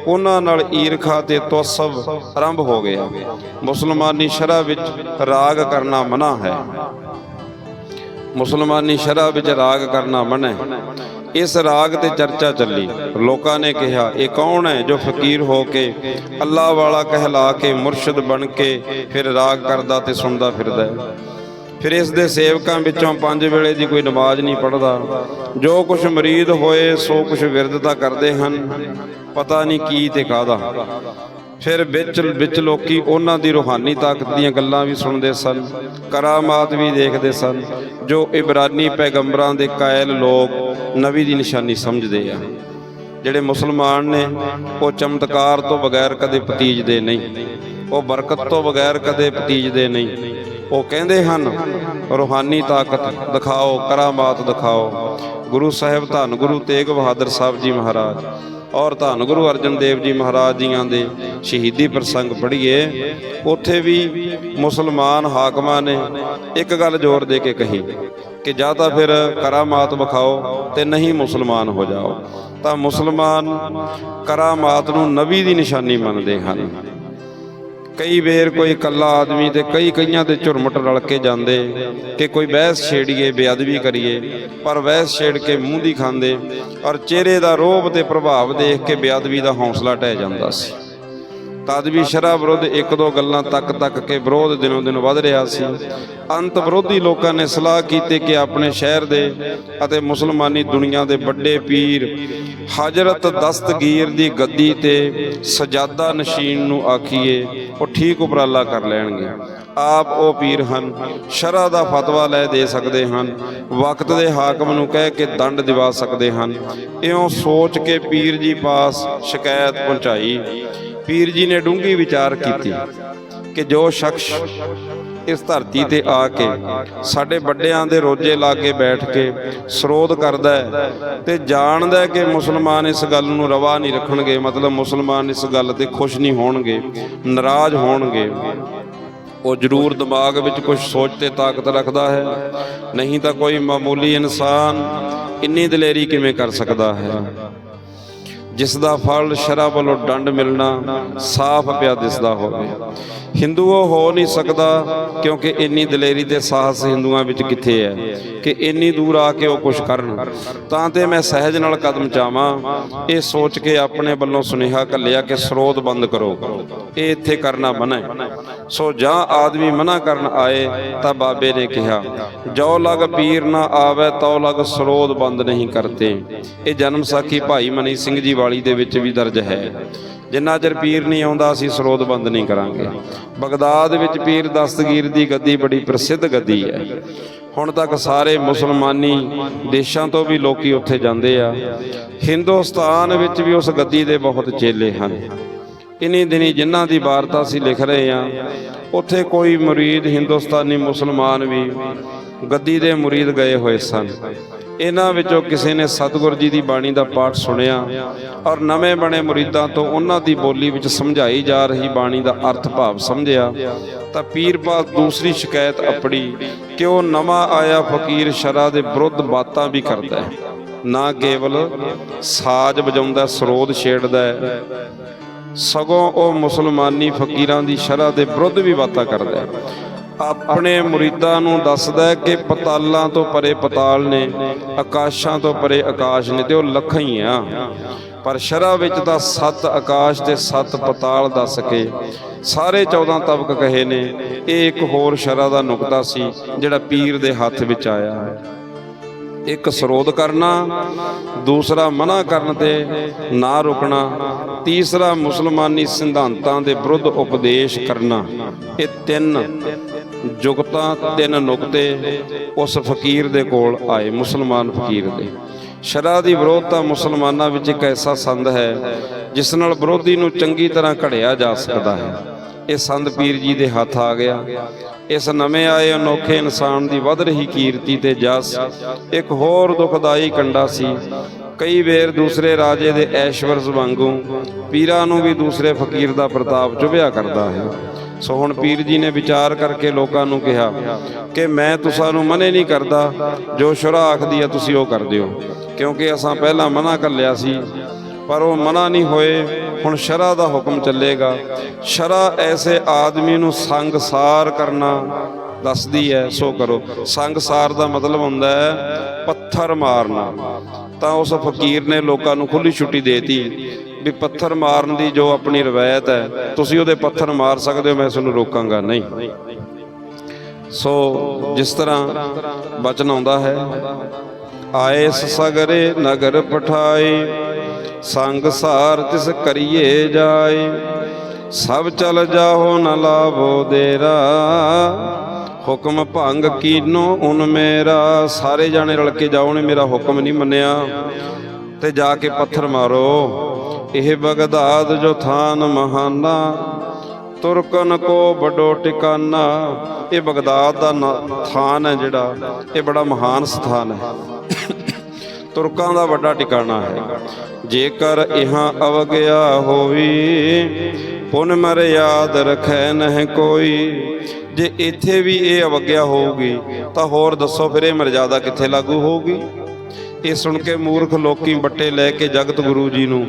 S1: ਉਹਨਾਂ ਨਾਲ ਈਰਖਾ ਤੇ ਤੋਸਬ ਆਰੰਭ ਹੋ ਗਿਆ। ਮੁਸਲਮਾਨੀ ਸ਼ਰਾ ਵਿੱਚ ਰਾਗ ਕਰਨਾ ਮਨਾ ਹੈ। ਮੁਸਲਮਾਨੀ ਸ਼ਰਾ ਵਿੱਚ ਰਾਗ ਕਰਨਾ ਮਨਾ ਹੈ। ਇਸ ਰਾਗ ਤੇ ਚਰਚਾ ਚੱਲੀ। ਲੋਕਾਂ ਨੇ ਕਿਹਾ, ਇਹ ਕੌਣ ਹੈ ਜੋ ਫਕੀਰ ਹੋ ਕੇ ਅੱਲਾ ਵਾਲਾ ਕਹਿਲਾ ਕੇ ਮੁਰਸ਼ਿਦ ਬਣ ਕੇ ਫਿਰ ਰਾਗ ਕਰਦਾ ਤੇ ਸੁਣਦਾ ਫਿਰਦਾ ਹੈ? ਫਿਰ ਇਸ ਦੇ ਸੇਵਕਾਂ ਵਿੱਚੋਂ ਪੰਜ ਵੇਲੇ ਦੀ ਕੋਈ ਨਮਾਜ਼ ਨਹੀਂ ਪੜਦਾ ਜੋ ਕੁਝ ਮਰੀਦ ਹੋਏ, ਸੋ ਕੁਝ ਵਿਰਦਤਾ ਕਰਦੇ ਹਨ। ਪਤਾ ਨਹੀਂ ਕੀ ਤੇ ਕਾਦਾ ਫਿਰ ਵਿੱਚ ਵਿੱਚ ਲੋਕੀ ਉਹਨਾਂ ਦੀ ਰੂਹਾਨੀ ਤਾਕਤ ਦੀਆਂ ਗੱਲਾਂ ਵੀ ਸੁਣਦੇ ਸਨ, ਕਰਾਮਾਤ ਵੀ ਦੇਖਦੇ ਸਨ, ਜੋ ਇਬਰਾਨੀ ਪੈਗੰਬਰਾਂ ਦੇ ਕਾਇਲ ਲੋਕ ਨਬੀ ਦੀ ਨਿਸ਼ਾਨੀ ਸਮਝਦੇ ਆ। ਜਿਹੜੇ ਮੁਸਲਮਾਨ ਨੇ, ਉਹ ਚਮਤਕਾਰ ਤੋਂ ਬਗੈਰ ਕਦੇ ਪਤੀਜਦੇ ਨਹੀਂ, ਉਹ ਬਰਕਤ ਤੋਂ ਬਗੈਰ ਕਦੇ ਪਤੀਜਦੇ ਨਹੀਂ। ਉਹ ਕਹਿੰਦੇ ਹਨ, ਰੂਹਾਨੀ ਤਾਕਤ ਦਿਖਾਓ, ਕਰਾਮਾਤ ਦਿਖਾਓ। ਗੁਰੂ ਸਾਹਿਬ ਧੰਨ ਗੁਰੂ ਤੇਗ ਬਹਾਦਰ ਸਾਹਿਬ ਜੀ ਮਹਾਰਾਜ ਔਰ ਧੰਨ ਗੁਰੂ ਅਰਜਨ ਦੇਵ ਜੀ ਮਹਾਰਾਜ ਜੀਆਂ ਦੇ ਸ਼ਹੀਦੀ ਪ੍ਰਸੰਗ ਪੜ੍ਹੀਏ। ਉੱਥੇ ਵੀ ਮੁਸਲਮਾਨ ਹਾਕਮਾਂ ਨੇ ਇੱਕ ਗੱਲ ਜ਼ੋਰ ਦੇ ਕੇ ਕਹੀ ਕਿ ਜਾਂ ਤਾਂ ਫਿਰ ਕਰਾਮਾਤ ਵਿਖਾਓ ਤੇ ਨਹੀਂ ਮੁਸਲਮਾਨ ਹੋ ਜਾਓ। ਤਾਂ ਮੁਸਲਮਾਨ ਕਰਾਮਾਤ ਨੂੰ ਨਬੀ ਦੀ ਨਿਸ਼ਾਨੀ ਮੰਨਦੇ ਹਨ। ਕਈ ਵੇਰ ਕੋਈ ਇਕੱਲਾ ਆਦਮੀ ਤੇ ਕਈ ਕਈਆਂ ਦੇ ਝੁਰਮਟ ਰਲ ਕੇ ਜਾਂਦੇ ਕਿ ਕੋਈ ਬਹਿਸ ਛੇੜੀਏ, ਬੇਅਦਬੀ ਕਰੀਏ, ਪਰ ਬਹਿਸ ਛੇੜ ਕੇ ਮੂੰਹ ਦੀ ਖਾਂਦੇ ਔਰ ਚਿਹਰੇ ਦਾ ਰੋਬ ਤੇ ਪ੍ਰਭਾਵ ਦੇਖ ਕੇ ਬੇਅਦਬੀ ਦਾ ਹੌਸਲਾ ਟਹਿ ਜਾਂਦਾ ਸੀ। ਤਦ ਵੀ ਸ਼ਰਾਬ ਵਿਰੁੱਧ ਇੱਕ ਦੋ ਗੱਲਾਂ ਤੱਕ ਤੱਕ ਕੇ ਵਿਰੋਧ ਦਿਨੋਂ ਦਿਨ ਵੱਧ ਰਿਹਾ ਸੀ। ਅੰਤ ਵਿਰੋਧੀ ਲੋਕਾਂ ਨੇ ਸਲਾਹ ਕੀਤੀ ਕਿ ਆਪਣੇ ਸ਼ਹਿਰ ਦੇ ਅਤੇ ਮੁਸਲਮਾਨੀ ਦੁਨੀਆ ਦੇ ਵੱਡੇ ਪੀਰ ਹਜ਼ਰਤ ਦਸਤਗੀਰ ਦੀ ਗੱਦੀ ਤੇ ਸਜਾਦਾ ਨਸ਼ੀਨ ਨੂੰ ਆਖੀਏ, ਉਹ ਠੀਕ ਉਪਰਾਲਾ ਕਰ ਲੈਣਗੇ। ਆਪ ਉਹ ਪੀਰ ਹਨ, ਸ਼ਰਾ ਦਾ ਫਤਵਾ ਲੈ ਦੇ ਸਕਦੇ ਹਨ, ਵਕਤ ਦੇ ਹਾਕਮ ਨੂੰ ਕਹਿ ਕੇ ਦੰਡ ਦਿਵਾ ਸਕਦੇ ਹਨ। ਇਉਂ ਸੋਚ ਕੇ ਪੀਰ ਜੀ ਪਾਸ ਸ਼ਿਕਾਇਤ ਪਹੁੰਚਾਈ। ਪੀਰ ਜੀ ਨੇ ਡੂੰਘੀ ਵਿਚਾਰ ਕੀਤੀ ਕਿ ਜੋ ਸ਼ਖਸ ਇਸ ਧਰਤੀ ਤੇ ਆ ਕੇ ਸਾਡੇ ਵੱਡਿਆਂ ਦੇ ਰੋਜੇ ਲਾ ਕੇ ਬੈਠ ਕੇ ਸਰੋਧ ਕਰਦਾ ਹੈ ਤੇ ਜਾਣਦਾ ਹੈ ਕਿ ਮੁਸਲਮਾਨ ਇਸ ਗੱਲ ਨੂੰ ਰਵਾ ਨਹੀਂ ਰੱਖਣਗੇ, ਮਤਲਬ ਮੁਸਲਮਾਨ ਇਸ ਗੱਲ ਤੇ ਖੁਸ਼ ਨਹੀਂ ਹੋਣਗੇ, ਨਾਰਾਜ਼ ਹੋਣਗੇ। ਉਹ ਜ਼ਰੂਰ ਦਿਮਾਗ ਵਿੱਚ ਕੁਝ ਸੋਚ ਤੇ ਤਾਕਤ ਰੱਖਦਾ ਹੈ। ਨਹੀਂ ਤਾਂ ਕੋਈ ਮਾਮੂਲੀ ਇਨਸਾਨ ਇੰਨੀ ਦਲੇਰੀ ਕਿਵੇਂ ਕਰ ਸਕਦਾ ਹੈ? ਜਿਸ ਦਾ ਫਲ ਸ਼ਰਾ ਵੱਲੋਂ ਡੰਡ ਮਿਲਣਾ ਸਾਫ਼ ਪਿਆ ਦਿਸਦਾ ਹੋਵੇ। ਹਿੰਦੂ ਉਹ ਹੋ ਨਹੀਂ ਸਕਦਾ ਕਿਉਂਕਿ ਇੰਨੀ ਦਲੇਰੀ ਤੇ ਸਾਹਸ ਹਿੰਦੂਆਂ ਵਿੱਚ ਕਿੱਥੇ ਹੈ ਕਿ ਇੰਨੀ ਦੂਰ ਆ ਕੇ ਉਹ ਕੁਝ ਕਰਨ। ਤਾਂ ਤੇ ਮੈਂ ਸਹਿਜ ਨਾਲ ਕਦਮ ਚਾਵਾਂ ਇਹ ਸੋਚ ਕੇ ਆਪਣੇ ਵੱਲੋਂ ਸੁਨੇਹਾ ਕੱਲਿਆ ਕਿ ਸਰੋਤ ਬੰਦ ਕਰੋ। ਇਹ ਇੱਥੇ ਕਰਨਾ ਮਨਾ ਹੈ। ਸੋ ਜਾਂ ਆਦਮੀ ਮਨਾ ਕਰਨ ਆਏ ਤਾਂ ਬਾਬੇ ਨੇ ਕਿਹਾ, ਜੋ ਲਗ ਪੀਰ ਨਾ ਆਵੇ ਤਉ ਲਗ ਸਰੋਤ ਬੰਦ ਨਹੀਂ ਕਰਤੇ। ਇਹ ਜਨਮ ਸਾਖੀ ਭਾਈ ਮਨੀ ਸਿੰਘ ਜੀ ਵਾਲੀ ਦੇ ਵਿੱਚ ਵੀ ਦਰਜ ਹੈ। ਜਿੰਨਾ ਚਿਰ ਪੀਰ ਨਹੀਂ ਆਉਂਦਾ, ਅਸੀਂ ਸਰੋਤ ਬੰਦ ਨਹੀਂ ਕਰਾਂਗੇ। ਬਗਦਾਦ ਵਿੱਚ ਪੀਰ ਦਸਤਗੀਰ ਦੀ ਗੱਦੀ ਬੜੀ ਪ੍ਰਸਿੱਧ ਗੱਦੀ ਹੈ। ਹੁਣ ਤੱਕ ਸਾਰੇ ਮੁਸਲਮਾਨੀ ਦੇਸ਼ਾਂ ਤੋਂ ਵੀ ਲੋਕੀ ਉੱਥੇ ਜਾਂਦੇ ਆ। ਹਿੰਦੁਸਤਾਨ ਵਿੱਚ ਵੀ ਉਸ ਗੱਦੀ ਦੇ ਬਹੁਤ ਚੇਲੇ ਹਨ। ਇਨੀ ਦਿਨੀ ਜਿਨ੍ਹਾਂ ਦੀ ਵਾਰਤਾ ਅਸੀਂ ਲਿਖ ਰਹੇ ਆ ਉੱਥੇ ਕੋਈ ਮੁਰੀਦ ਹਿੰਦੁਸਤਾਨੀ ਮੁਸਲਮਾਨ ਵੀ ਗੱਦੀ ਦੇ ਮੁਰੀਦ ਗਏ ਹੋਏ ਸਨ। ਇਹਨਾਂ ਵਿੱਚੋਂ ਕਿਸੇ ਨੇ ਸਤਿਗੁਰ ਜੀ ਦੀ ਬਾਣੀ ਦਾ ਪਾਠ ਸੁਣਿਆ ਔਰ ਨਵੇਂ ਬਣੇ ਮੁਰੀਦਾਂ ਤੋਂ ਉਹਨਾਂ ਦੀ ਬੋਲੀ ਵਿੱਚ ਸਮਝਾਈ ਜਾ ਰਹੀ ਬਾਣੀ ਦਾ ਅਰਥ ਭਾਵ ਸਮਝਿਆ, ਤਾਂ ਪੀਰ ਪਾਸ ਦੂਸਰੀ ਸ਼ਿਕਾਇਤ ਅਪੜੀ ਕਿ ਉਹ ਨਵਾਂ ਆਇਆ ਫਕੀਰ ਸ਼ਰਾ ਦੇ ਵਿਰੁੱਧ ਬਾਤਾਂ ਵੀ ਕਰਦਾ ਹੈ। ਨਾ ਕੇਵਲ ਸਾਜ਼ ਵਜਾਉਂਦਾ ਸਰੋਦ ਛੇੜਦਾ ਹੈ ਸਗੋਂ ਉਹ ਮੁਸਲਮਾਨੀ ਫਕੀਰਾਂ ਦੀ ਸ਼ਰ੍ਹਾ ਦੇ ਵਿਰੁੱਧ ਵੀ ਬਾਤਾਂ ਕਰਦਾ ਹੈ। ਆਪਣੇ ਮੁਰੀਦਾਂ ਨੂੰ ਦੱਸਦਾ ਹੈ ਕਿ ਪਤਾਲਾਂ ਤੋਂ ਪਰੇ ਪਤਾਲ ਨੇ, ਆਕਾਸ਼ਾਂ ਤੋਂ ਪਰੇ ਆਕਾਸ਼ ਨੇ ਤੇ ਉਹ ਲੱਖਾਂ ਹੀ ਆ। ਪਰ ਸ਼ਰਾ ਵਿੱਚ ਤਾਂ ਸੱਤ ਆਕਾਸ਼ ਤੇ ਸੱਤ ਪਤਾਲ ਦੱਸ ਕੇ ਸਾਰੇ 14 ਤਬਕ ਕਹੇ ਨੇ, ਇਹ ਇੱਕ ਹੋਰ ਸ਼ਰਾ ਦਾ ਨੁਕਤਾ ਸੀ ਜਿਹੜਾ ਪੀਰ ਦੇ ਹੱਥ ਵਿੱਚ ਆਇਆ ਹੈ। ਇੱਕ ਸਰੋਧ ਕਰਨਾ, ਦੂਸਰਾ ਮਨਾ ਕਰਨ ਤੇ ਨਾ ਰੁਕਣਾ, ਤੀਸਰਾ ਮੁਸਲਮਾਨੀ ਸਿਧਾਂਤਾਂ ਦੇ ਵਿਰੁੱਧ ਉਪਦੇਸ਼ ਕਰਨਾ। ਇਹ ਤਿੰਨ ਜੁਗਤਾਂ, ਤਿੰਨ ਨੁਕਤੇ ਉਸ ਫਕੀਰ ਦੇ ਕੋਲ ਆਏ, ਮੁਸਲਮਾਨ ਫਕੀਰ ਦੇ। ਸ਼ਰਾ ਦੀ ਵਿਰੋਧਤਾ ਮੁਸਲਮਾਨਾਂ ਵਿੱਚ ਇੱਕ ਐਸਾ ਸੰਦ ਹੈ, ਜਿਸ ਨਾਲ ਵਿਰੋਧੀ ਨੂੰ ਚੰਗੀ ਤਰ੍ਹਾਂ ਘੜਿਆ ਜਾ ਸਕਦਾ ਹੈ। ਇਹ ਸੰਦ ਪੀਰ ਜੀ ਦੇ ਹੱਥ ਆ ਗਿਆ। ਇਸ ਨਵੇਂ ਆਏ ਅਨੋਖੇ ਇਨਸਾਨ ਦੀ ਵੱਧ ਰਹੀ ਕੀਰਤੀ ਤੇ ਜਸ। ਇੱਕ ਹੋਰ ਦੁਖਦਾਈ ਕੰਡਾ ਸੀ। ਕਈ ਵੇਰ ਦੂਸਰੇ ਰਾਜੇ ਦੇ ਐਸ਼ਵਰਜ ਵਾਂਗੂ ਪੀਰਾਂ ਨੂੰ ਵੀ ਦੂਸਰੇ ਫਕੀਰ ਦਾ ਪ੍ਰਤਾਪ ਚੁਭਿਆ ਕਰਦਾ ਹੈ। ਸੋ ਹੁਣ ਪੀਰ ਜੀ ਨੇ ਵਿਚਾਰ ਕਰਕੇ ਲੋਕਾਂ ਨੂੰ ਕਿਹਾ ਕਿ ਮੈਂ ਤੁਸਾਂ ਨੂੰ ਮਨੇ ਨਹੀਂ ਕਰਦਾ, ਜੋ ਸ਼ੁਰਾ ਆਖਦੀ ਹੈ ਤੁਸੀਂ ਉਹ ਕਰਦੇ ਹੋ ਕਿਉਂਕਿ ਅਸਾਂ ਪਹਿਲਾਂ ਮਨਾ ਕਰ ਲਿਆ ਸੀ ਪਰ ਉਹ ਮਨਾ ਨਹੀਂ ਹੋਏ। ਹੁਣ ਸ਼ਰਾ ਦਾ ਹੁਕਮ ਚੱਲੇਗਾ। ਸ਼ਰਾ ਐਸੇ ਆਦਮੀ ਨੂੰ ਸੰਗਸਾਰ ਕਰਨਾ ਦੱਸਦੀ ਹੈ, ਸੋ ਕਰੋ। ਸੰਗਸਾਰ ਦਾ ਮਤਲਬ ਹੁੰਦਾ ਹੈ ਪੱਥਰ ਮਾਰਨਾ। ਤਾਂ ਉਸ ਫਕੀਰ ਨੇ ਲੋਕਾਂ ਨੂੰ ਖੁੱਲੀ ਛੁੱਟੀ ਦੇਤੀ ਵੀ ਪੱਥਰ ਮਾਰਨ ਦੀ ਜੋ ਆਪਣੀ ਰਵਾਇਤ ਹੈ, ਤੁਸੀਂ ਉਹਦੇ ਪੱਥਰ ਮਾਰ ਸਕਦੇ ਹੋ, ਮੈਂ ਤੁਹਾਨੂੰ ਰੋਕਾਂਗਾ। ਨਹੀਂ। ਸੋ ਜਿਸ ਤਰ੍ਹਾਂ ਬਚਨ ਆਉਂਦਾ ਹੈ, ਆਏ ਸਗਰੇ ਨਗਰ ਪਠਾਈ ਸੰਗ ਸਾਰ ਤਿਸ ਕਰੀਏ ਜਾਏ। ਸਭ ਚਲ ਜਾਹੋ ਨ ਲਾਭੋ ਦੇਰਾ। ਹੁਕਮ ਭੰਗ ਕੀਨੋ ਉਨ ਮੇਰਾ। ਸਾਰੇ ਜਾਣੇ ਰਲ ਕੇ ਜਾਓ ਨੇ ਮੇਰਾ ਹੁਕਮ ਨਹੀਂ ਮੰਨਿਆ। ਤੇ ਜਾ ਕੇ ਪੱਥਰ ਮਾਰੋ। ਇਹ ਬਗਦਾਦ ਜੋ ਥਾਨ ਮਹਾਨਾ। ਤੁਰਕਨ ਕੋ ਵੱਡੋ ਟਿਕਾਨਾ। ਇਹ ਬਗਦਾਦ ਦਾ ਨਾ- ਥਾਨ ਹੈ ਜਿਹੜਾ। ਇਹ ਬੜਾ ਮਹਾਨ ਸਥਾਨ ਹੈ। ਤੁਰਕਾਂ ਦਾ ਵੱਡਾ ਟਿਕਾਣਾ ਹੈ। ਜੇਕਰ ਇਹਾਂ ਅਵਗਿਆ ਹੋਵੀ, ਪੁਨ ਮਰਿਆਦ ਰਖੈ ਨਹਿ ਕੋਈ। ਜੇ ਇੱਥੇ ਵੀ ਇਹ ਅਵਗਿਆ ਹੋਊਗੀ, ਤਾਂ ਹੋਰ ਦੱਸੋ ਫਿਰ ਇਹ ਮਰਜ਼ਾਦਾ ਕਿੱਥੇ ਲਾਗੂ ਹੋਊਗੀ? ਇਹ ਸੁਣ ਕੇ ਮੂਰਖ ਲੋਕੀ ਬੱਟੇ ਲੈ ਕੇ ਜਗਤ ਗੁਰੂ ਜੀ ਨੂੰ,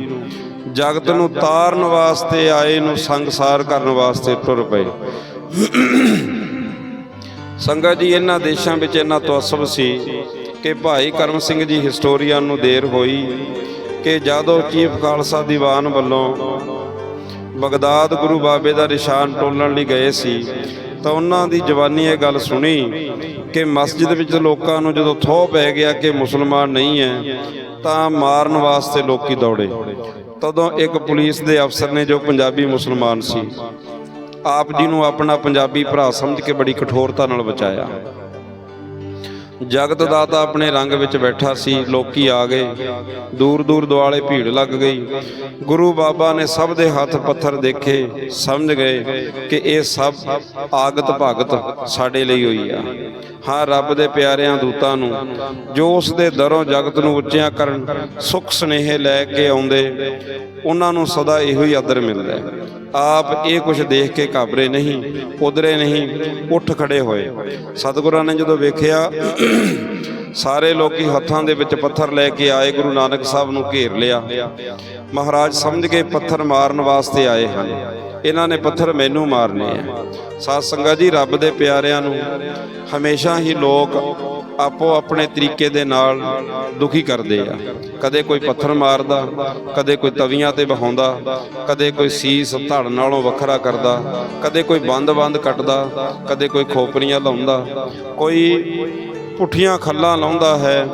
S1: ਜਗਤ ਨੂੰ ਤਾਰਨ ਵਾਸਤੇ ਆਏ ਨੂੰ ਸੰਗਸਾਰ ਕਰਨ ਵਾਸਤੇ ਤੁਰ ਪਏ। ਸੰਗਤ ਜੀ, ਇਹਨਾਂ ਦੇਸ਼ਾਂ ਵਿੱਚ ਇਹਨਾਂ ਤਵਸਬ ਸੀ। ਕਿ ਭਾਈ ਕਰਮ ਸਿੰਘ ਜੀ ਹਿਸਟੋਰੀਅਨ ਨੂੰ ਦੇਰ ਹੋਈ ਕਿ ਜਦੋਂ ਚੀਫ ਖਾਲਸਾ ਦੀਵਾਨ ਵੱਲੋਂ ਬਗਦਾਦ ਗੁਰੂ ਬਾਬੇ ਦਾ ਨਿਸ਼ਾਨ ਟੋਲਣ ਲਈ ਗਏ ਸੀ, ਤਾਂ ਉਹਨਾਂ ਦੀ ਜਵਾਨੀ ਇਹ ਗੱਲ ਸੁਣੀ ਕਿ ਮਸਜਿਦ ਵਿੱਚ ਲੋਕਾਂ ਨੂੰ ਜਦੋਂ ਥੋਹ ਪੈ ਗਿਆ ਕਿ ਮੁਸਲਮਾਨ ਨਹੀਂ ਹੈ, ਤਾਂ ਮਾਰਨ ਵਾਸਤੇ ਲੋਕੀ ਦੌੜੇ। ਤਦੋਂ ਇੱਕ ਪੁਲਿਸ ਦੇ ਅਫਸਰ ਨੇ ਜੋ ਪੰਜਾਬੀ ਮੁਸਲਮਾਨ ਸੀ, ਆਪ ਜੀ ਨੂੰ ਆਪਣਾ ਪੰਜਾਬੀ ਭਰਾ ਸਮਝ ਕੇ ਬੜੀ ਕਠੋਰਤਾ ਨਾਲ ਬਚਾਇਆ। ਜਗਤ ਦਾਤਾ ਆਪਣੇ ਰੰਗ ਵਿੱਚ ਬੈਠਾ ਸੀ, ਲੋਕੀ ਆ ਗਏ। ਦੂਰ ਦੂਰ ਦੁਆਲੇ ਭੀੜ ਲੱਗ ਗਈ। ਗੁਰੂ ਬਾਬਾ ਨੇ ਸਭ ਦੇ ਹੱਥ ਪੱਥਰ ਦੇਖੇ, ਸਮਝ ਗਏ ਕਿ ਇਹ ਸਭ ਆਗਤ ਭਗਤ ਸਾਡੇ ਲਈ ਹੋਈ ਆ। ਹਾਂ, ਰੱਬ ਦੇ ਪਿਆਰਿਆਂ ਦੂਤਾਂ ਨੂੰ, ਜੋ ਉਸ ਦੇ ਦਰੋਂ ਜਗਤ ਨੂੰ ਉੱਚਿਆਂ ਕਰਨ ਸੁਖ ਸੁਨੇਹੇ ਲੈ ਕੇ ਆਉਂਦੇ ਉਹਨਾਂ ਨੂੰ ਸਦਾ ਇਹੋ ਹੀ ਆਦਰ ਮਿਲਦਾ ਹੈ। ਆਪ ਇਹ ਕੁਝ ਦੇਖ ਕੇ ਘਾਬਰੇ ਨਹੀਂ, ਉਧਰੇ ਨਹੀਂ, ਉੱਠ ਖੜੇ ਹੋਏ। ਸਤਿਗੁਰਾਂ ਨੇ ਜਦੋਂ ਵੇਖਿਆ, ਸਾਰੇ ਲੋਕੀ ਹੱਥਾਂ ਦੇ ਵਿੱਚ ਪੱਥਰ ਲੈ ਕੇ ਆਏ, ਗੁਰੂ ਨਾਨਕ ਸਾਹਿਬ ਨੂੰ ਘੇਰ ਲਿਆ। ਮਹਾਰਾਜ ਸਮਝ ਕੇ ਪੱਥਰ ਮਾਰਨ ਵਾਸਤੇ ਆਏ ਹਨ। ਇਹਨਾਂ ਨੇ ਪੱਥਰ ਮੈਨੂੰ ਮਾਰਨੇ ਆ। ਸਾਧ ਸੰਗਤ ਜੀ, ਰੱਬ ਦੇ ਪਿਆਰਿਆਂ ਨੂੰ ਹਮੇਸ਼ਾ ਹੀ ਲੋਕ ਆਪੋ ਆਪਣੇ ਤਰੀਕੇ ਦੇ ਨਾਲ ਦੁਖੀ ਕਰਦੇ ਆ। ਕਦੇ ਕੋਈ ਪੱਥਰ ਮਾਰਦਾ, ਕਦੇ ਕੋਈ ਤਵੀਆਂ ਤੇ ਬਹਾਉਂਦਾ ਕਦੇ ਕੋਈ ਸੀਸ ਧੜ ਨਾਲੋਂ ਵੱਖਰਾ ਕਰਦਾ, ਕਦੇ ਕੋਈ ਬੰਦ-ਬੰਦ ਕੱਟਦਾ, ਕਦੇ ਕੋਈ ਖੋਪਰੀਆਂ ਲਾਉਂਦਾ। ਕੋਈ ਪੁੱਠੀਆਂ ਖੱਲਾਂ ਲਾਉਂਦਾ ਹੈ,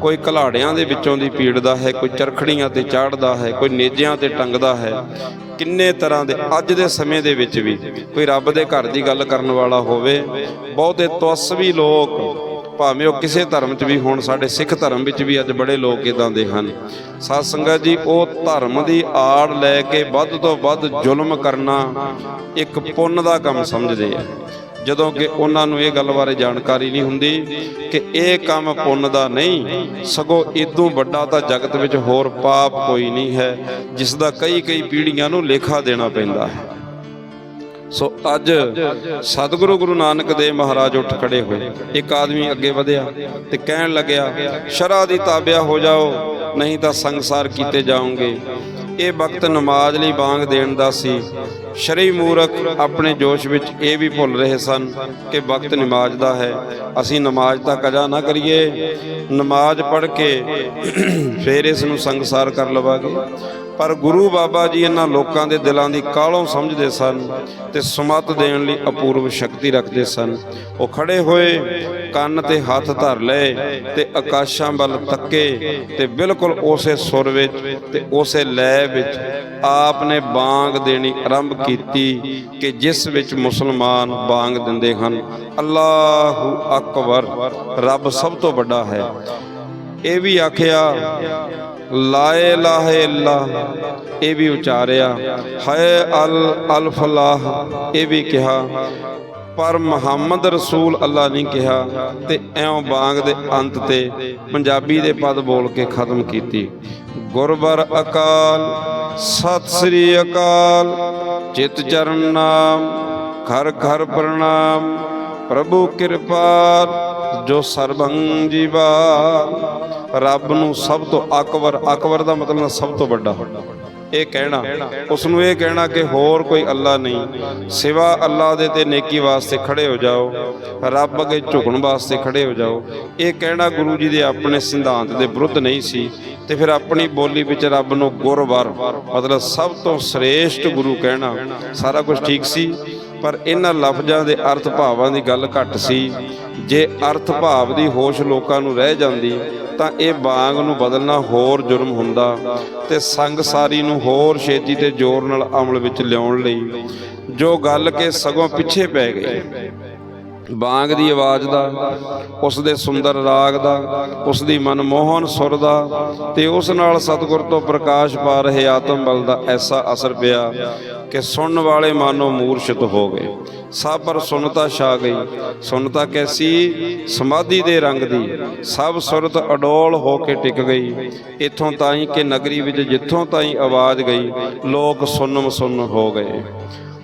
S1: ਕੋਈ ਘਲਾੜਿਆਂ ਦੇ ਵਿੱਚੋਂ ਦੀ ਪੀੜਦਾ ਹੈ, ਕੋਈ ਚਰਖੜੀਆਂ ਤੇ ਚਾੜਦਾ ਹੈ, ਕੋਈ ਨੇਜਿਆਂ ਤੇ ਟੰਗਦਾ ਹੈ। ਕਿੰਨੇ ਤਰ੍ਹਾਂ ਦੇ ਅੱਜ ਦੇ ਸਮੇਂ ਦੇ ਵਿੱਚ ਵੀ ਕੋਈ ਰੱਬ ਦੇ ਘਰ ਦੀ ਗੱਲ ਕਰਨ ਵਾਲਾ ਹੋਵੇ, ਬਹੁਤੇ ਤਵਸਵੀ ਲੋਕ, ਭਾਵੇਂ ਉਹ ਕਿਸੇ ਧਰਮ 'ਚ ਵੀ ਹੋਣ, ਸਾਡੇ ਸਿੱਖ ਧਰਮ ਵਿੱਚ ਵੀ ਅੱਜ ਬੜੇ ਲੋਕ ਇਦਾਂ ਦੇ ਹਨ। ਸਾਧ ਸੰਗਤ ਜੀ, ਉਹ ਧਰਮ ਦੀ ਆੜ ਲੈ ਕੇ ਵੱਧ ਤੋਂ ਵੱਧ ਜ਼ੁਲਮ ਕਰਨਾ ਇੱਕ ਪੁੰਨ ਦਾ ਕੰਮ ਸਮਝਦੇ ਆ। ਜਦੋਂ ਕਿ ਉਹਨਾਂ ਨੂੰ ਇਹ ਗੱਲ ਬਾਰੇ ਜਾਣਕਾਰੀ ਨਹੀਂ ਹੁੰਦੀ ਕਿ ਇਹ ਕੰਮ ਪੁੰਨ ਦਾ ਨਹੀਂ, ਸਗੋਂ ਇਦੋਂ ਵੱਡਾ ਤਾਂ ਜਗਤ ਵਿੱਚ ਹੋਰ ਪਾਪ ਕੋਈ ਨਹੀਂ ਹੈ, ਜਿਸ ਦਾ ਕਈ ਕਈ ਪੀੜ੍ਹੀਆਂ ਨੂੰ ਲੇਖਾ ਦੇਣਾ ਪੈਂਦਾ ਹੈ। ਸੋ ਅੱਜ ਸਤਿਗੁਰੂ ਗੁਰੂ ਨਾਨਕ ਦੇਵ ਮਹਾਰਾਜ ਉੱਠ ਖੜੇ ਹੋਏ। ਇੱਕ ਆਦਮੀ ਅੱਗੇ ਵਧਿਆ ਤੇ ਕਹਿਣ ਲੱਗਿਆ, ਸ਼ਰਾ ਦੀ ਤਾਬਿਆ ਹੋ ਜਾਓ, ਨਹੀਂ ਤਾਂ ਸੰਸਾਰ ਕੀਤੇ ਜਾਓਗੇ। ਇਹ ਵਕਤ ਨਮਾਜ਼ ਲਈ ਬਾਂਗ ਦੇਣ ਦਾ ਸੀ। ਸ਼ਰੀ ਮੂਰਖ ਆਪਣੇ ਜੋਸ਼ ਵਿੱਚ ਇਹ ਵੀ ਭੁੱਲ ਰਹੇ ਸਨ ਕਿ ਵਕਤ ਨਮਾਜ਼ ਦਾ ਹੈ। ਅਸੀਂ ਨਮਾਜ਼ ਤਾਂ ਕਜਾ ਨਾ ਕਰੀਏ। ਨਮਾਜ਼ ਪੜ੍ਹ ਕੇ ਫਿਰ ਇਸ ਨੂੰ ਸੰਗਸਾਰ ਕਰ ਲਵਾਂਗੇ। ਪਰ ਗੁਰੂ ਬਾਬਾ ਜੀ ਇਹਨਾਂ ਲੋਕਾਂ ਦੇ ਦਿਲਾਂ ਦੀ ਕਾਹਲੋਂ ਸਮਝਦੇ ਸਨ ਤੇ ਸਮਤ ਦੇਣ ਲਈ ਅਪੂਰਵ ਸ਼ਕਤੀ ਰੱਖਦੇ ਸਨ। ਉਹ ਖੜੇ ਹੋਏ, ਕੰਨ ਤੇ ਹੱਥ ਧਰ ਲਏ ਤੇ ਆਕਾਸ਼ਾਂ ਵੱਲ ਤੱਕੇ ਤੇ ਬਿਲਕੁਲ ਉਸੇ ਸੁਰ ਵਿੱਚ ਤੇ ਉਸੇ ਲੈ ਵਿੱਚ ਆਪ ਨੇ ਬਾਂਗ ਦੇਣੀ ਆਰੰਭ ਕੀਤੀ ਕਿ ਜਿਸ ਵਿੱਚ ਮੁਸਲਮਾਨ ਬਾਂਗ ਦਿੰਦੇ ਹਨ। ਅੱਲਾਹੂ ਅਕਬਰ, ਰੱਬ ਸਭ ਤੋਂ ਵੱਡਾ ਹੈ। ਇਹ ਵੀ ਆਖਿਆ ਲਾਏ ਇਲਾਹੇ ਇਲਾ ਇਹ ਵੀ ਉਚਾਰਿਆ। ਹੈ ਅਲ ਅਲ ਇਹ ਵੀ ਕਿਹਾ। ਪਰ ਮੁਹੰਮਦ ਰਸੂਲ ਅੱਲਾ ਨਹੀਂ ਕਿਹਾ ਤੇ ਐਉਂ ਬਾਗ ਦੇ ਅੰਤ ਤੇ ਪੰਜਾਬੀ ਦੇ ਪਦ ਬੋਲ ਕੇ ਖਤਮ ਕੀਤੀ। ਗੁਰਬਰ ਅਕਾਲ, ਸਤਿ ਸ੍ਰੀ ਅਕਾਲ। ਚਿਤ ਚਰਨ ਨਾਮ, ਘਰ ਘਰ ਪ੍ਰਣਾਮ। ਪ੍ਰਭੂ ਕਿਰਪਾਲ। ਜੋ ਸਰਬੰ ਜੀਵਾ, ਰੱਬ ਨੂੰ ਸਭ ਤੋਂ ਅਕਬਰ ਅਕਬਰ ਦਾ ਮਤਲਬ ਸਭ ਤੋਂ ਵੱਡਾ ਇਹ ਕਹਿਣਾ ਉਸ ਨੂੰ ਇਹ ਕਹਿਣਾ ਕਿ ਹੋਰ ਕੋਈ ਅੱਲਾ ਨਹੀਂ, ਸਿਵਾ ਅੱਲਾ ਦੇ ਤੇ ਨੇਕੀ ਵਾਸਤੇ ਖੜੇ ਹੋ ਜਾਓ, ਰੱਬ ਅੱਗੇ ਝੁਕਣ ਵਾਸਤੇ ਖੜੇ ਹੋ ਜਾਓ। ਇਹ ਕਹਿਣਾ ਗੁਰੂ ਜੀ ਦੇ ਆਪਣੇ ਸਿਧਾਂਤ ਦੇ ਵਿਰੁੱਧ ਨਹੀਂ ਸੀ, ਤੇ ਫਿਰ ਆਪਣੀ ਬੋਲੀ ਵਿੱਚ ਰੱਬ ਨੂੰ ਗੁਰਵਰ, ਮਤਲਬ ਸਭ ਤੋਂ ਸ੍ਰੇਸ਼ਟ ਗੁਰੂ ਕਹਿਣਾ, ਸਾਰਾ ਕੁਝ ਠੀਕ ਸੀ। ਪਰ ਇਹਨਾਂ ਲਫ਼ਜ਼ਾਂ ਦੇ ਅਰਥ ਭਾਵਾਂ ਦੀ ਗੱਲ ਘੱਟ ਸੀ। ਜੇ ਅਰਥ ਭਾਵ ਦੀ ਹੋਸ਼ ਲੋਕਾਂ ਨੂੰ ਰਹਿ ਜਾਂਦੀ, ਤਾਂ ਇਹ ਬਾਗ ਨੂੰ ਬਦਲਣਾ ਹੋਰ ਜੁਰਮ ਹੁੰਦਾ ਤੇ ਸੰਗਸਾਰੀ ਨੂੰ ਹੋਰ ਛੇਤੀ ਤੇ ਜ਼ੋਰ ਨਾਲ ਅਮਲ ਵਿੱਚ ਲਿਆਉਣ ਲਈ ਜੋ ਗੱਲ ਕੇ ਸਗੋਂ ਪਿੱਛੇ ਪੈ ਗਈ। ਬਾਗ ਦੀ ਆਵਾਜ਼ ਦਾ, ਉਸ ਦੇ ਸੁੰਦਰ ਰਾਗ ਦਾ, ਉਸ ਦੀ ਮਨਮੋਹਨ ਸੁਰ ਦਾ ਤੇ ਉਸ ਨਾਲ ਸਤਿਗੁਰ ਤੋਂ ਪ੍ਰਕਾਸ਼ ਪਾ ਰਹੇ ਆਤਮ ਬਲ ਦਾ ਐਸਾ ਅਸਰ ਪਿਆ ਕਿ ਸੁਣਨ ਵਾਲੇ ਮਾਨੋ ਮੂਰਛਿਤ ਹੋ ਗਏ। ਸਭ ਪਰ ਸੁਨਤਾ ਛਾ ਗਈ। ਸੁਨਤਾ ਕੈਸੀ? ਸਮਾਧੀ ਦੇ ਰੰਗ ਦੀ। ਸਭ ਸੁਰਤ ਅਡੋਲ ਹੋ ਕੇ ਟਿਕ ਗਈ। ਇਥੋਂ ਤਾਈਂ ਕਿ ਨਗਰੀ ਵਿੱਚ ਜਿੱਥੋਂ ਤਾਈਂ ਆਵਾਜ਼ ਗਈ, ਲੋਕ ਸੁੰਨਮ ਸੁੰਨ ਹੋ ਗਏ।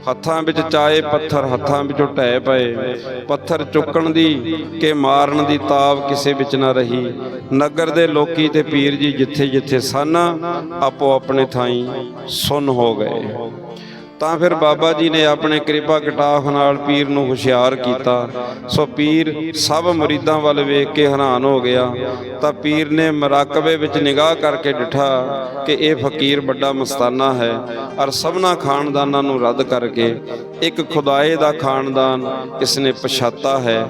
S1: ਹੱਥਾਂ ਵਿੱਚ ਚਾਏ ਪੱਥਰ, ਹੱਥਾਂ ਵਿੱਚੋਂ ਢਹਿ ਪਏ। ਪੱਥਰ ਚੁੱਕਣ ਦੀ ਕਿ ਮਾਰਨ ਦੀ ਤਾਬ ਕਿਸੇ ਵਿੱਚ ਨਾ ਰਹੀ। ਨਗਰ ਦੇ ਲੋਕੀ ਤੇ ਪੀਰ ਜੀ ਜਿੱਥੇ ਜਿੱਥੇ ਸਨ ਆਪੋ ਆਪਣੇ ਥਾਈਂ ਸੁਨ ਹੋ ਗਏ। ਤਾਂ ਫਿਰ ਬਾਬਾ ਜੀ ਨੇ ਆਪਣੇ ਕਿਰਪਾ ਕਟਾਫ ਨਾਲ ਪੀਰ ਨੂੰ ਹੁਸ਼ਿਆਰ ਕੀਤਾ। ਸੋ ਪੀਰ ਸਭ ਮਰੀਦਾਂ ਵੱਲ ਵੇਖ ਕੇ ਹੈਰਾਨ ਹੋ ਗਿਆ। ਤਾਂ ਪੀਰ ਨੇ ਮਰਾਕਬੇ ਵਿੱਚ ਨਿਗਾਹ ਕਰਕੇ ਡਿਠਾ ਕਿ ਇਹ ਫਕੀਰ ਵੱਡਾ ਮਸਤਾਨਾ ਹੈ ਔਰ ਸਭਨਾ ਖਾਨਦਾਨਾਂ ਨੂੰ ਰੱਦ ਕਰਕੇ ਇੱਕ ਖੁਦਾਏ ਦਾ ਖਾਨਦਾਨ ਇਸ ਨੇ ਪਛਾਤਾ ਹੈ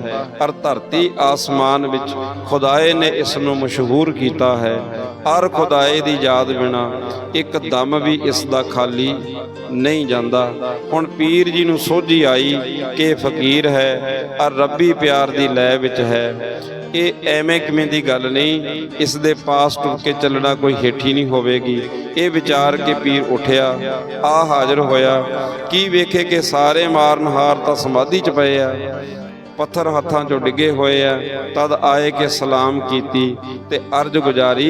S1: ਔਰ ਧਰਤੀ ਆਸਮਾਨ ਵਿੱਚ ਖੁਦਾਏ ਨੇ ਇਸ ਨੂੰ ਮਸ਼ਹੂਰ ਕੀਤਾ ਹੈ। ਅਰ ਖੁਦਾਏ ਦੀ ਯਾਦ ਬਿਨਾ ਇੱਕ ਦਮ ਵੀ ਇਸ ਦਾ ਖਾਲੀ ਨਹੀਂ ਜਾਂਦਾ। ਹੁਣ ਪੀਰ ਜੀ ਨੂੰ ਸੋਝੀ ਆਈ ਕਿ ਫਕੀਰ ਹੈ ਅਰ ਰੱਬੀ ਪਿਆਰ ਦੀ ਲੈ ਵਿੱਚ ਹੈ। ਇਹ ਐਵੇਂ ਕਿਵੇਂ ਦੀ ਗੱਲ ਨਹੀਂ, ਇਸ ਦੇ ਪਾਸ ਟੁਰ ਕੇ ਚੱਲਣਾ ਕੋਈ ਹੇਠੀ ਨਹੀਂ ਹੋਵੇਗੀ। ਇਹ ਵਿਚਾਰ ਕੇ ਪੀਰ ਉਠਿਆ ਆ ਹਾਜ਼ਰ ਹੋਇਆ। ਕੀ ਵੇਖੇ ਕਿ ਸਾਰੇ ਮਾਰਨ ਹਾਰ ਤਾਂ ਸਮਾਧੀ ਚ ਪਏ ਆ? ਪੱਥਰ ਹੱਥਾਂ 'ਚੋਂ ਡਿੱਗੇ ਹੋਏ ਆ, ਤਦ ਆਏ ਕਿ ਸਲਾਮ ਕੀਤੀ ਤੇ ਅਰਜ ਗੁਜ਼ਾਰੀ,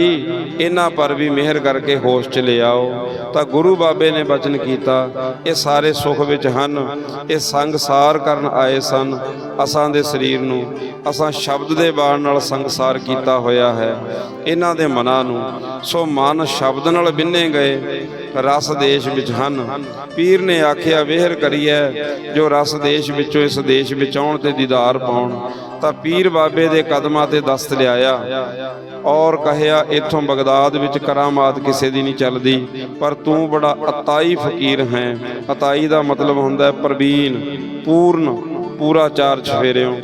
S1: ਇਹਨਾਂ ਪਰ ਵੀ ਮਿਹਰ ਕਰਕੇ ਹੋਸ਼ 'ਚ ਲਿਆਓ। ਤਾਂ ਗੁਰੂ ਬਾਬੇ ਨੇ ਬਚਨ ਕੀਤਾ, ਇਹ ਸਾਰੇ ਸੁਖ ਵਿੱਚ ਹਨ, ਇਹ ਸੰਗਸਾਰ ਕਰਨ ਆਏ ਸਨ, ਅਸਾਂ ਦੇ ਸਰੀਰ ਨੂੰ, ਅਸਾਂ ਸ਼ਬਦ ਦੇ ਬਾਣ ਨਾਲ ਸੰਗਸਾਰ ਕੀਤਾ ਹੋਇਆ ਹੈ, ਇਹਨਾਂ ਦੇ ਮਨਾਂ ਨੂੰ। ਸੋ ਮਨ ਸ਼ਬਦ ਨਾਲ ਬਿੰਨੇ ਗਏ, ਰਸ ਦੇਸ਼ ਵਿੱਚ ਹਨ। ਪੀਰ ਨੇ ਆਖਿਆ, ਵਿਹਰ ਕਰੀਐ, ਜੋ ਰਸ ਦੇਸ਼ ਵਿੱਚੋਂ ਇਸ ਦੇਸ਼ ਵਿੱਚ ਆਉਣ ਤੇ ਦੀਦਾਰ ਪਾਉਣ, ਤਾਂ ਪੀਰ ਬਾਬੇ ਦੇ ਕਦਮਾਂ ਤੇ ਦਸਤ ਲਿਆਇਆ। ਔਰ ਕਹਿਆ, ਇਥੋਂ ਬਗਦਾਦ ਵਿੱਚ ਕਰਾਮਾਤ ਕਿਸੇ ਦੀ ਨਹੀਂ ਚੱਲਦੀ, ਪਰ ਤੂੰ ਬੜਾ ਅਤਾਈ ਫਕੀਰ ਹੈ। ਅਤਾਈ ਦਾ ਮਤਲਬ ਹੁੰਦਾ ਹੈ ਪ੍ਰਵੀਨ, ਪੂਰਨ, ਪੂਰਾ ਚਾਰ ਚਫੇਰਿਓ।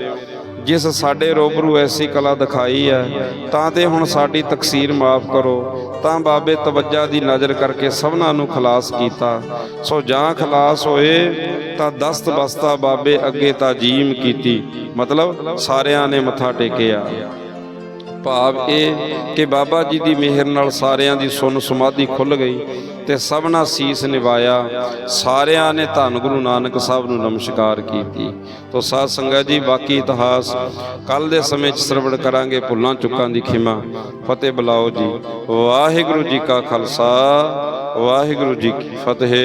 S1: ਜਿਸ ਸਾਡੇ ਰੋਬਰੂ ਐਸੀ ਕਲਾ ਦਿਖਾਈ ਹੈ, ਤਾਂ ਤੇ ਹੁਣ ਸਾਡੀ ਤਕਸੀਰ ਮਾਫ ਕਰੋ। ਤਾਂ ਬਾਬੇ ਤਵੱਜਾ ਦੀ ਨਜ਼ਰ ਕਰਕੇ ਸਭਨਾਂ ਨੂੰ ਖਲਾਸ ਕੀਤਾ। ਸੋ ਜਾਂ ਖਲਾਸ ਹੋਏ ਤਾਂ ਦਸਤ ਬਸਤਾ ਬਾਬੇ ਅੱਗੇ ਤਾਜੀਮ ਕੀਤੀ। ਮਤਲਬ ਸਾਰਿਆਂ ਨੇ ਮੱਥਾ ਟੇਕਿਆ। ਭਾਵ ਇਹ ਕਿ ਬਾਬਾ ਜੀ ਦੀ ਮਿਹਰ ਨਾਲ ਸਾਰਿਆਂ ਦੀ ਸੁਨ ਸਮਾਧੀ ਖੁੱਲ ਗਈ ਤੇ ਸਭਨਾ ਸੀਸ ਨਿਵਾਇਆ ਸਾਰਿਆਂ ਨੇ ਧੰਨ ਗੁਰੂ ਨਾਨਕ ਸਾਹਿਬ ਨੂੰ ਨਮਸਕਾਰ ਕੀਤੀ। ਤੋ ਸਾਧ ਸੰਗਤ ਜੀ, ਬਾਕੀ ਇਤਿਹਾਸ ਕੱਲ ਦੇ ਸਮੇਂ 'ਚ ਸਰਵਣ ਕਰਾਂਗੇ ਭੁੱਲਾਂ ਚੁੱਕਾਂ ਦੀ ਖਿਮਾ। ਫਤਿਹ ਬੁਲਾਓ ਜੀ। ਵਾਹਿਗੁਰੂ ਜੀ ਕਾ ਖਾਲਸਾ, ਵਾਹਿਗੁਰੂ ਜੀ ਕੀ ਫਤਿਹ।